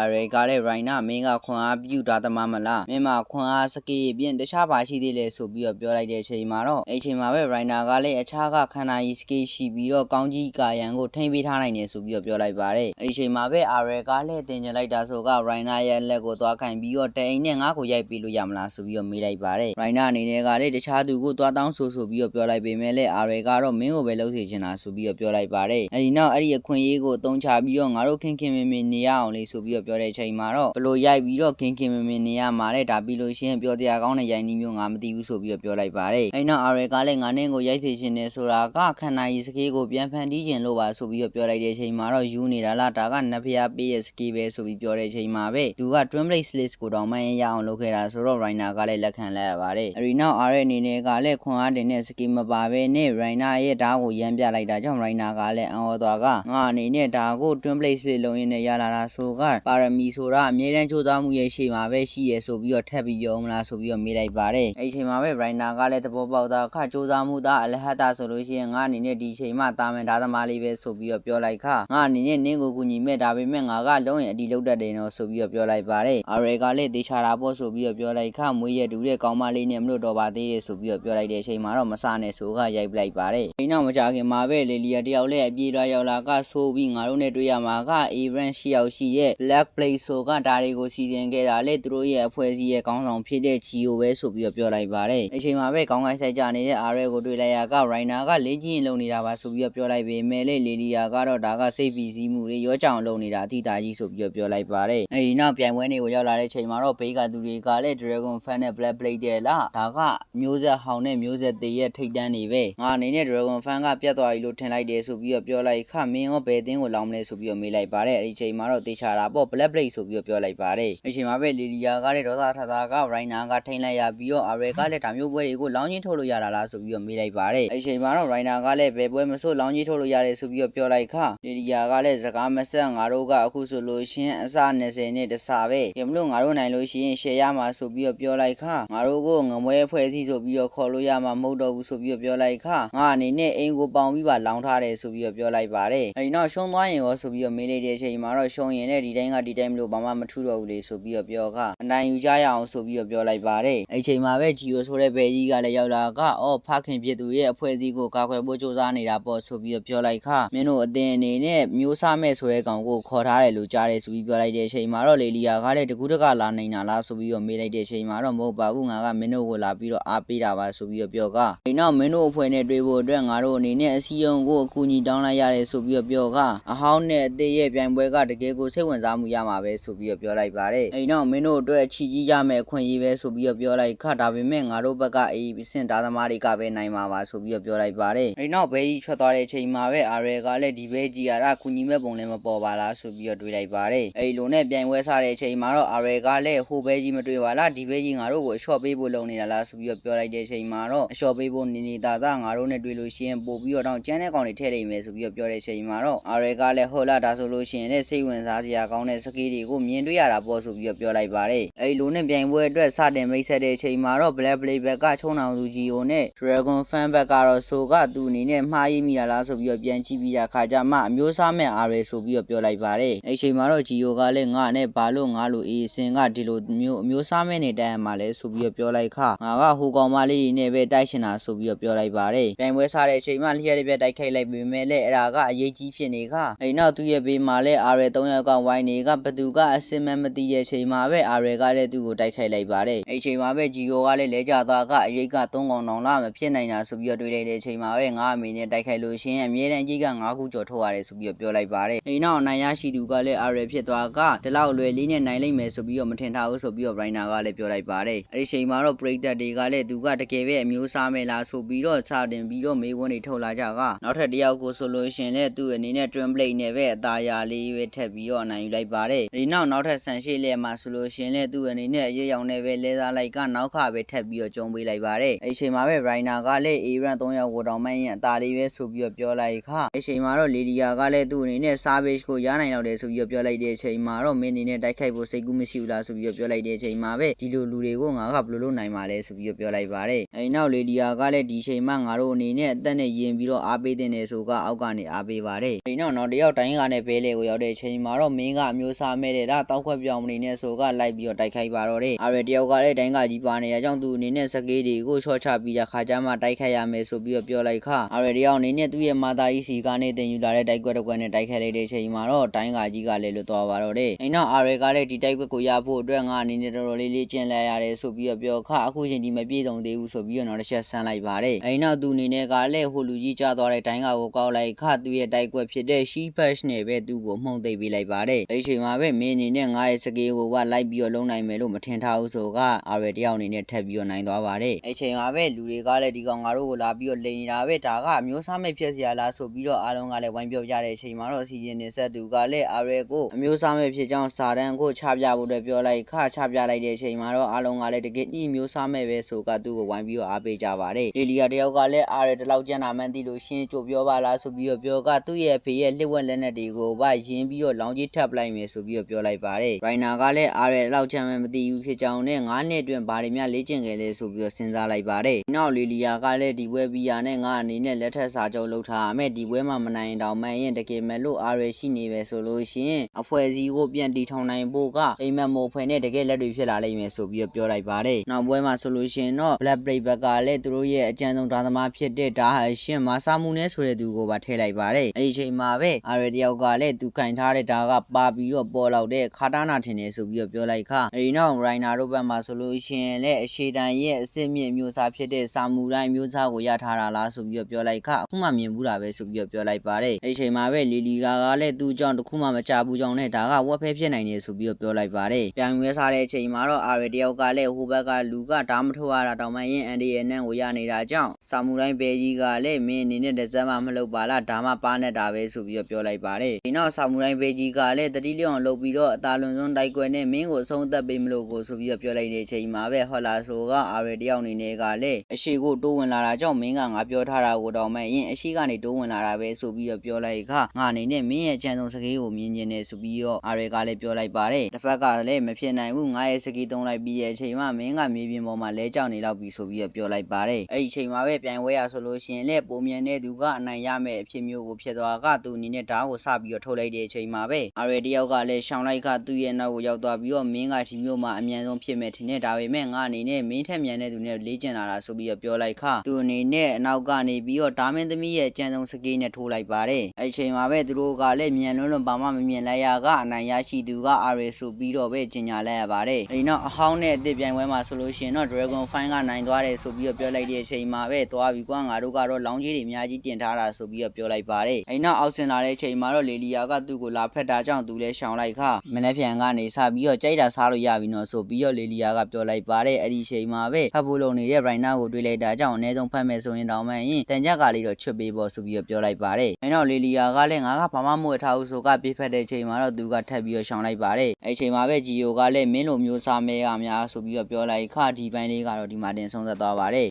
Ariel ကလည်း Rainer မင်းကခွန်အားပြုတာသမားမလားမင်းမခွန်အားစကေးပြင်တခြားပါရှိသေးလေဆိုပြီးတော့ပြောလိုက်တဲ့အချိန်မှာတော့အဲဒီအချိန်မှာပဲ Rainer ကလည်းအခြားကခန္ဓာကြီးစကေးရှိပြီးတော့ကောင်းကြီးကာယံကိုထိမ့်ပေးထားနိုင်တယ်ဆိုပြီးတော့ပြောလိုက်ပါတယ်အဲဒီအချိန်မှာပဲ Ariel ကလည်းတင်ကျင်လိုက်တာဆိုက Rainer ရဲ့လက်ကိုသွားခိုင်းပြီးတော့တအိမ်နဲ့ငါ့ကိုရိုက်ပေးလို့ရမလားဆိုပြီးတော့မေးလိုက်ပါတယ် Rainer အနေနဲ့ကလည်းတခြားသူကိုသွားတောင်းဆိုဆိုပြီးတော့ပြောလိုက်ပေမဲ့လည်း Ariel ကတော့မင်းကိုပဲလှုပ်စေချင်တာဆိုပြီးတော့ပြောလိုက်ပါတယ်အဲဒီနောက်အဲ့ဒီအခွင့်အရေးကိုအသုံးချပြီးတော့ငါတို့ခင်ခင်မင်မင်နေရအောင်လေးဆိုပြီးတော့ပြောတဲ့အချိန်မှာတော့ဘလို့ရိုက်ပြီးတော့ခင်ခင်မင်မင်နေရမှာလေဒါပြီးလို့ရှိရင်ပြောတရားကောင်းတဲ့ရိုက်နီးမျိုးငါမသိဘူးဆိုပြီးတော့ပြောလိုက်ပါတယ်အဲဒီနောက် Ariel ကလည်းငါနဲ့ကိုရိုက်စေချင်တယ်ဆိုတာကခန္ဓာကြီးစကေးကိုပြန်ပြန်ဖန်တီးခြင်းလို့ပါဆိုပြီးတော့ပြောလိုက်တဲ့အချိန်မှာတော့ယူနေတာလားဒါကနဖျားပေးရဲ့ skill ပဲဆိုပြီးပြောတဲ့အချိန်မှာပဲသူက twin blade slice ကိုတော့မရင်ရအောင်လုပ်ခဲ့တာဆိုတော့ Reiner ကလည်းလက်ခံလိုက်ရပါတယ်အရီနောက်အားရအနေနဲ့ကလည်းခွန်အားတင်တဲ့ skill မပါဘဲနဲ့ Reiner ရဲ့ဓာတ်ကိုရမ်းပြလိုက်တာကြောင့် Reiner ကလည်းအံ့ဩသွားကငါအနေနဲ့ဒါကို twin blade slice လုံးရင်းနဲ့ရလာတာဆိုကပါရမီဆိုတာအမြဲတမ်းကြိုးစားမှုရဲ့ရှေ့မှာပဲရှိရဆိုပြီးတော့ထပ်ပြီးပြောမလားဆိုပြီးတော့မေးလိုက်ပါတယ်အဲ့ဒီအချိန်မှာပဲ Reiner ကလည်းသဘောပေါက်သွားခကြိုးစားမှုသားအလဟတ်တာဆိုလို့ရှိရင်ငါအနေနဲ့ဒီအချိန်မှတာမန်ဓာသမားလေးပဲဆိုပြီးတော့ပြောလိုက်ခငါအနေနဲ့နင်းကိုကူညီမဲ့ဒါပေမဲ့ငါကလုံးရင်အတီလုံးတတ်တယ်နော်ဆိုပြီးတော့ပြောလိုက်ပါတယ်အာရေကလည်းတေချာတာပေါ့ဆိုပြီးတော့ပြောလိုက်ခမွေးရတူတဲ့ကောင်းမလေးနဲ့မလို့တော့ပါသေးတယ်ဆိုပြီးတော့ပြောလိုက်တဲ့အချိန်မှာတော့မစနဲ့ဆိုကရိုက်ပလိုက်ပါတယ်အိမ်နောက်မကြခင်မှာပဲလေလီယာတယောက်လည်းအပြေးသွားရောက်လာကဆိုပြီးငါတို့နဲ့တွေ့ရမှာက event ရှိရောက်ရှိရဲ့ black plate ဆိုကဒါတွေကိုစီစဉ်ခဲ့တာလေသူတို့ရဲ့အဖွဲ့အစည်းရဲ့ကောင်းဆောင်ဖြစ်တဲ့ GO ပဲဆိုပြီးတော့ပြောလိုက်ပါတယ်အချိန်မှာပဲကောင်းကိုင်းဆိုင်ကြနေတဲ့အာရဲကိုတွေ့လိုက်ရက Reiner ကလင်းကြီးရင်လုံနေတာပါဆိုပြီးတော့ပြောလိုက်ပေမဲ့လေလီလီယာကတော့ဒါကစိတ်ပီစည်းမှုတွေရောကြောင်လုံနေတာအထိတာကြီးဆိုပြီးတော့ပြောလိုက်ပါတယ်အဲဒီနောက်ပြိုင်ပွဲတွေကိုရောက်လာတဲ့ချိန်မှာတော့ဘေးကသူတွေကလည်း Dragon Fan နဲ့ Black Blade တဲ့လားဒါကမျိုးဆက်ဟောင်းနဲ့မျိုးဆက်သေးရဲ့ထိတ်တန်းနေပဲငါအနေနဲ့ Dragon Fan ကပြတ်သွားပြီလို့ထင်လိုက်တယ်ဆိုပြီးတော့ပြောလိုက်ခမင်းရောဘယ်အသင်းကိုလောင်းမလဲဆိုပြီးတော့မေးလိုက်ပါတယ်အဲဒီချိန်မှာတော့တေချာတာပေါ့ Black Blade ဆိုပြီးတော့ပြောလိုက်ပါတယ်အချိန်မှာပဲလီလီယာကလည်းဒေါသထတာက Reiner ကထိန်လိုက်ရပြီးတော့ Array ကလည်းဒါမျိုးပွဲတွေကိုလောင်းချင်းထုတ်လို့ရတာလားဆိုပြီးတော့မေးလိုက်ပါတယ်အချိန်မှာတော့ Reiner ကလည်းဘယ်ပွဲမဆိုလောင်းကြီးထုတ်လို့ရတယ်ဆိုပြီးတော့ပြောလိုက်ခလီလီယာကလည်းစကားမဆက်ငါတို့ကအခုဆိုလို့ရှင်းအစ20နဲ့တဆပဲရမလို့ငါတို့နိုင်လို့ရှိရင် share ရမှာဆိုပြီးတော့ပြောလိုက်ခငါတို့ကိုငမွဲဖွဲ့စည်းဆိုပြီးတော့ခေါ်လို့ရမှာမဟုတ်တော့ဘူးဆိုပြီးတော့ပြောလိုက်ခငါအနေနဲ့အိမ်ကိုပေါင်ပြီးပါလောင်းထားတယ်ဆိုပြီးတော့ပြောလိုက်ပါတယ်အဲဒီနောက်ရှုံးသွားရင်ရောဆိုပြီးတော့မေးလိုက်တဲ့အချိန်မှာတော့ရှုံးရင်လည်းဒီတိုင်းကဒီတိုင်းမလို့ဘာမှမထူတော့ဘူးလေဆိုပြီးတော့ပြောခအနိုင်ယူကြရအောင်ဆိုပြီးတော့ပြောလိုက်ပါတယ်အဲဒီချိန်မှာပဲဂျီယိုဆိုတဲ့ဘယ်ကြီးကလည်းရောက်လာကအော်ဖခင်ဖြစ်သူရဲ့အဖွဲ့အစည်းကိုကာကွယ်ဖို့စူးစမ်းနေတာပေါ့ဆိုပြီးတော့ပြောလိုက်ခမင်းတို့အတင်းအနေနဲ့မျိုးစားမဲ့ဆိုတဲ့ကောင်ကိုခေါ်ထားတယ်လို့ကြားတယ်ဆိုပြီးပြောလိုက်တဲ့အချိန်မှာတော့လေလီယာကလည်းတကူးတကလာနိုင်တာလားဆိုပြီးတော့မေးလိုက်တဲ့အချိန်မှာတော့မဟုတ်ပါဘူးငါကမင်းတို့ကိုလာပြီးတော့အားပေးတာပါဆိုပြီးတော့ပြောကဒီနောက်မင်းတို့အဖွဲ့နဲ့တွေ့ဖို့အတွက်ငါတို့အနေနဲ့အစည်းအရုံးကိုအကူအညီတောင်းလိုက်ရတယ်ဆိုပြီးတော့ပြောကအဟောင်းနဲ့အသေးရဲ့ပြိုင်ပွဲကတကယ်ကိုစိတ်ဝင်စားမှုရမှာပဲဆိုပြီးတော့ပြောလိုက်ပါတယ်အဲဒီနောက်မင်းတို့အတွက်ချီကြီးရမယ်အခွင့်အရေးပဲဆိုပြီးတော့ပြောလိုက်ခဒါပေမဲ့ငါတို့ဘက်ကအေးစင်သားသမားတွေကပဲနိုင်မှာပါဆိုပြီးတော့ပြောလိုက်ပါတယ်အဲဒီနောက်ဘဲကြီးထွက်သွားတဲ့အချိန်မှာပဲအာရဲကလည်းဒီဘဲကြီးကရကူညီမဲ့ပုံလည်းမပေါ်ပါလားဆိုပြီးတော့တွေးလိုက်ပါတယ်အဲဒီလိုနဲ့ပြိုင်ပွဲစားတဲ့အချိန်မှာတော့အာရဲကလည်းဟိုဘဲကြီးမတွေ့ပါလားဒီဘဲကြီးငါတို့ကိုအလျှော့ပေးဖို့လုပ်နေတာလားဆိုပြီးတော့ပြောလိုက်တဲ့အချိန်မှာတော့အလျှော့ပေးဖို့နေနေတာသားငါတို့နဲ့တွေ့လို့ရှိရင်ပို့ပြီးတော့တော့ကျန်းတဲ့ကောင်တွေထည့်လိုက်မယ်ဆိုပြီးတော့ပြောတဲ့အချိန်မှာတော့အာရဲကလည်းဟိုလာဒါဆိုလို့ရှိရင်လည်းစိတ်ဝင်စားစရာကောင်းတဲ့စကီးတွေကိုမြင်တွေ့ရတာပေါ့ဆိုပြီးတော့ပြောလိုက်ပါတယ်အဲဒီလိုနဲ့ပြိုင်ပွဲအတွက်စတင်မိတ်ဆက်တဲ့အချိန်မှာတော့ Black Play ဘက်ကချုံအောင်သူကြီးကိုနဲ့ Dragon Fan ဘက်ကတော့ဆိုကသူအနေနဲ့မှားရမိတာလားဆိုပြီးတော့ပြန်ကြည့်ပြီးတာခါကြမှအမျိုးစားမဲ့အားရဆိုပြီးတော့ပြောလိုက်ပါတယ်အဲဒီအချိန်မှာတော့ Gio ကလည်းငါနဲ့ဘာလို့ငါလို့အေးစင်ကဒီလိုမျိုးအမျိုးစားမဲ့နေတိုင်မှာလဲဆိုပြီးတော့ပြောလိုက်ခငါကဟိုကောင်မလေးတွေနဲ့ပဲတိုက်ရှင်တာဆိုပြီးတော့ပြောလိုက်ပါတယ်ပြိုင်ပွဲစားတဲ့အချိန်မှာလျှက်တစ်ပြက်တိုက်ခိုက်လိုက်ပေမဲ့လည်းအဲ့ဒါကအရေးကြီးဖြစ်နေခအဲဒီနောက်သူ့ရဲ့ဘေးမှာလည်းအားရ၃ယောက်ကဝိုင်းနေကဘသူကအစင်မမသိတဲ့အချိန်မှာပဲအားရကလည်းသူ့ကိုတိုက်ခိုက်လိုက်ပါတယ်အဲဒီအချိန်မှာပဲ Gio ကလည်းလဲကြသွားကအရေးက၃កောင်တောင်လာမဖြစ်နိုင်တာဆိုပြီးတော့တွေးလိုက်တဲ့အချိန်မှာပဲငါအမေနဲ့တိုက်ခိုက်လို့ရှင်အမြဲတမ်းကြီးက၅ခုကျော်ထုတ်ရတယ်ဆိုပြီးတော့ပြောလိုက်ပါတယ်။အဲဒီနောက်နိုင်ရရှိသူကလည်းအာရဖြစ်သွားကဒီလောက်လွယ်လေးနဲ့နိုင်လိမ့်မယ်ဆိုပြီးတော့မထင်ထားဘူးဆိုပြီးတော့ Briner ကလည်းပြောလိုက်ပါတယ်။အဲဒီချိန်မှာတော့ Breaker တွေကလည်းသူကတကယ်ပဲအမျိုးစားမယ်လားဆိုပြီးတော့ချတင်ပြီးတော့မေးခွန်းတွေထုတ်လာကြကနောက်ထပ်တစ်ယောက်ကိုဆိုလို့ရှင်လည်းသူ့အနေနဲ့ Twin Blade နဲ့ပဲအသားရလေးပဲထပ်ပြီးတော့နိုင်ယူလိုက်ပါတယ်။ဒီနောက်နောက်ထပ်ဆန်ရှိလက်မှာဆိုလို့ရှင်လည်းသူ့အနေနဲ့အရေးရောင်နဲ့ပဲလဲစားလိုက်ကနောက်ခပဲထပ်ပြီးတော့ကျုံပေးလိုက်ပါတယ်။အဲဒီချိန်မှာပဲ Briner ကလည်း Aaron 3ယောက်ကိုတောင်မှရင်အသားလေးပဲဆိုပြီးတော့ပြောလိုက်ခအချိန်မှာတော့လီလီယာကလည်းသူ့အနေနဲ့ service ကိုရနိုင်တော့တယ်ဆိုပြီးတော့ပြောလိုက်တဲ့အချိန်မှာတော့မင်းအနေနဲ့တိုက်ခိုက်ဖို့စိတ်ကူးမရှိဘူးလားဆိုပြီးတော့ပြောလိုက်တဲ့အချိန်မှာပဲဒီလိုလူတွေကိုငါကဘယ်လိုလုပ်နိုင်မှာလဲဆိုပြီးတော့ပြောလိုက်ပါတယ်အဲဒီနောက်လီလီယာကလည်းဒီချိန်မှငါတို့အနေနဲ့အသက်နဲ့ယင်ပြီးတော့အားပေးတဲ့နေဆိုကအောက်ကနေအားပေးပါတယ်အဲဒီနောက်နောက်တယောက်တိုင်းကလည်းဘဲလေကိုရောက်တဲ့အချိန်မှာတော့မင်းကအမျိုးစားမဲ့တဲ့ဒါတောက်ခွက်ပြောင်းမနေနဲ့ဆိုကလိုက်ပြီးတော့တိုက်ခိုက်ပါတော့တယ်အားရတယောက်ကလည်းတိုင်းကကြီးပါနေရကြောင့်သူအနေနဲ့စကေးတွေကိုချော့ချပြီးရခါကြမှာတိုက်ခိုက်ရမယ်ဆိုပြီးတော့ပြောလိုက်ခအားရတယောက်အနေနဲ့သူ့ရဲ့မာတာကြီးစီကနေတင်ယူလာတဲ့တိုက်ကွက်တစ်ကွက်နဲ့တိုက်ခိုက်လိုက်တဲ့အချိန်မှာတော့တိုင်းကကြီးကလည်းလွတ်သွားပါတော့တယ်အဲနောက်အားရကလည်းဒီတိုက်ကွက်ကိုရဖို့အတွက်ငါအနေနဲ့တော်တော်လေးလေးကျင့်လဲရတယ်ဆိုပြီးတော့ပြောခအခုချိန်ဒီမပြေဆုံးသေးဘူးဆိုပြီးတော့နောက်တစ်ချက်ဆန်းလိုက်ပါတယ်အဲနောက်သူအနေနဲ့ကလည်းဟိုလူကြီးကြသွားတဲ့တိုင်းကကိုကောက်လိုက်ခသူ့ရဲ့တိုက်ကွက်ဖြစ်တဲ့ she patch နဲ့ပဲသူ့ကိုမှုန်သိပ်ပေးလိုက်ပါတယ်အဲချိန်မှာပဲမင်းအနေနဲ့ငါရဲ့စကေးကိုကလိုက်ပြီးတော့လုံးနိုင်မယ်လို့မထင်ထားဘူးဆိုကအားရတယောက်အနေနဲ့ထပ်ပြီးတော့နိုင်သွားပါတယ်အဲချိန်မှာပဲလူတွေကလည်းဒီကောင်ငါတို့ကိုလာပြီးတော့လိန်နေတာပဲဒါကအမျိုးစားမဲ့ဖြစ်စရာလားဆိုပြီးတော့အားလုံးကလည်းဝိုင်းပြောပြတဲ့အချိန်မှာတော့စီစဉ်နေဆက်သူကလည်းအာရဲကိုအမျိုးစားမဲ့ဖြစ်ကြောင်းစာတန်းကိုချပြဖို့အတွက်ပြောလိုက်ခချပြလိုက်တဲ့အချိန်မှာတော့အားလုံးကလည်းတကယ်ကြီးမျိုးစားမဲ့ပဲဆိုကသူ့ကိုဝိုင်းပြီးတော့အားပေးကြပါတယ်လီလီယာတယောက်ကလည်းအာရဲတလောက်ကျန်တာမှန်းသိလို့ရှင်းကြိုပြောပါလားဆိုပြီးတော့ပြောကသူ့ရဲ့ဖေရဲ့လှစ်ဝက်လက်နက်တွေကိုဗရင်းပြီးတော့လောင်းကြီးထပ်ပလိုက်မယ်ဆိုပြီးတော့ပြောလိုက်ပါတယ်ရိုင်နာကလည်းအာရဲတလောက်ကျန်မှန်းမသိဘူးဖြစ်ကြောင်းနဲ့9နှစ်အတွင်းဘာတွေများလေ့ကျင့်ခဲ့လဲဆိုပြီးတော့စဉ်းစားလိုက်ပါတယ်နောက်လီလီယာကလည်းဒီပွဲဘီယာနဲ့ငါအနေနဲ့လက်ထက်စာချုပ်လုပ်ထားရမယ်ဒီပွဲမှာမနိုင်တောင်မှန်ရင်တကယ်မဲ့လို့အာရဲရှိနေပဲဆိုလို့ရှိရင်အဖွဲ့အစည်းကိုပြန်တီထောင်နိုင်ဖို့ကအိမ်မက်မိုဖွဲ့နဲ့တကယ်လက်တွေဖြစ်လာလိမ့်မယ်ဆိုပြီးတော့ပြောလိုက်ပါတယ်နောက်ပွဲမှာဆိုလို့ရှိရင်တော့ Black Play ဘက်ကလည်းသူတို့ရဲ့အကြံဆုံးဓာသမားဖြစ်တဲ့ဒါဟာရှင်မာစာမှုနဲ့ဆိုတဲ့သူကိုပါထည့်လိုက်ပါတယ်အဲ့ဒီအချိန်မှာပဲအာရဲတယောက်ကလည်းသူကင်ထားတဲ့ဒါကပါပြီးတော့ပေါ်လောက်တဲ့ခါတာနာထင်တယ်ဆိုပြီးတော့ပြောလိုက်ခအဲ့ဒီနောက်ရိုင်နာတို့ဘက်မှာဆိုလို့ရှိရင်လည်းအရှိတန်ရဲ့အစစ်မြင့်မျိုးစားဖြစ်တဲ့စာမူတိုင်းမျိုးစားကိုရထားတာလားဆိုပြီးတော့ပြောလိုက်ခအခုမှမြင်ဘူးတာပဲဆိုပြီးတော့ပြောလိုက်ပါတယ်အဲ့ဒီအချိန်မှာပဲလီလီကာကလည်းသူ့ကြောင့်တစ်ခုမှမကြဘူးကြောင့်နဲ့ဒါကဝက်ဖဲဖြစ်နိုင်တယ်ဆိုပြီးတော့ပြောလိုက်ပါတယ်ပြန်ဝဲစားတဲ့အချိန်မှာတော့အာရဲတယောက်ကလည်းဟိုဘက်ကလူကဓာမထုတ်ရတာတောင်မှရင်အန်ဒီရဲ့နန်းကိုရနေတာကြောင့်စာမူတိုင်းပဲကြီးကလည်းမင်းအနေနဲ့တစ်စက်မှမလုပ်ပါလားဒါမှပါနေတာပဲဆိုပြီးတော့ပြောလိုက်ပါတယ်ဒီနောက်စာမူတိုင်းပဲကြီးကလည်းတတိလျောင်လုပ်ပြီးတော့အသာလွန်စွန်းတိုက်ကွယ်နဲ့မင်းကိုအဆုံးသက်ပေးမလို့ကိုဆိုပြီးတော့ပြောလိုက်တဲ့အချိန်မှာပဲဟောလာဆိုကအာရဲတယောက်အနေနဲ့ကလည်းအရှိကိုတိုးဝင်လာတာကြောင့်မင်းကငါပြောထားတာကိုတောင်မှရင်အရှိကနေတိုးဝင်လာတာပဲဆိုပြီးတော့ပြောလိုက်ခငါအနေနဲ့မင်းရဲ့အချမ်းဆုံးစကေးကိုမြင်ကျင်နေဆိုပြီးတော့အာရဲကလည်းပြောလိုက်ပါတယ်တစ်ဖက်ကလည်းမဖြစ်နိုင်ဘူးငါရဲ့စကေးသုံးလိုက်ပြီးရဲ့အချိန်မှာမင်းကမြေပြင်ပေါ်မှာလဲကြောက်နေတော့ပြီဆိုပြီးတော့ပြောလိုက်ပါတယ်အဲ့ဒီအချိန်မှာပဲပြန်ဝဲရဆိုလို့ရှိရင်လည်းပုံမြန်တဲ့သူကအနိုင်ရမယ့်အဖြစ်မျိုးကိုဖြစ်သွားကသူအနေနဲ့ဓာတ်ကိုစပြီးတော့ထုတ်လိုက်တဲ့အချိန်မှာပဲအာရဲတယောက်ကလည်းရှောင်းလိုက်ကသူ့ရဲ့နောက်ကိုရောက်သွားပြီးတော့မင်းကဒီမျိုးမှာအမြန်ဆုံးဖြစ်မယ်ထင်တယ်ဒါပေမဲ့ငါအနေနဲ့မင်းထက်မြန်တဲ့သူနဲ့လေ့ကျင့်လာတာဆိုပြီးတော့ပြောလိုက်ခသူအနေနဲ့အနောက်ကနေပြီးတော့ဒါမင်းသမီးရဲ့အကျန်းဆုံးစကေးနဲ့ထိုးလိုက်ပါတယ်အဲ့ဒီအချိန်မှာပဲသူတို့ကလည်းမြန်လွန်းလွန်းဘာမှမမြင်လိုက်ရကအနိုင်ရရှိသူကအာရဲဆိုပြီးတော့ပဲကျင်ညာလိုက်ရပါတယ်အဲဒီနောက်အဟောင်းနဲ့အသစ်ပြိုင်ပွဲမှာဆိုလို့ရှိရင်တော့ Dragon Fine ကနိုင်သွားတယ်ဆိုပြီးတော့ပြောလိုက်တဲ့အချိန်မှာပဲသွားပြီကွာငါတို့ကတော့လောင်းကြီးတွေအများကြီးတင်ထားတာဆိုပြီးတော့ပြောလိုက်ပါတယ်အဲဒီနောက်အောက်ဆင်လာတဲ့အချိန်မှာတော့လေလီယာကသူ့ကိုလာဖက်တာကြောင့်သူလည်းရှောင်လိုက်ခမနေ့ပြန်ကနေစပြီးတော့ကြိုက်တာစားလို့ရပြီနော်ဆိုပြီးတော့လေလီယာကပြောလိုက်ပါတယ်အဲ့ဒီအချိန်မှာပဲဖတ်ဖို့လုံနေတဲ့ Rhino ကိုတွေးလိုက်တာကြောင့်အနည်းဆုံးဖတ်မယ်ဆိုရင်တောင်မှရင်တန်ကြက်ကလေးတော့ချွတ်ပေးဖို့ဆိုပြီးတော့ပြောလိုက်ပါတယ်အဲနောက်လေလီယာကလည်းငါကဘာမှမဝတ်ထားဘူးဆိုကပြစ်ဖက်တဲ့အချိန်မှာတော့သူကထပ်ပြီးတော့ရှောင်လိုက်ပါတယ်အဲ့ဒီအချိန်မှာပဲဂျီယိုကလည်းမင်းလိုမျိုးစားမဲကများဆိုပြီးတော့ပြောလိုက်ခဒီပိုင်းလေးကတော့ဒီမှာတင်ဆုံးသက်သွားပါတယ်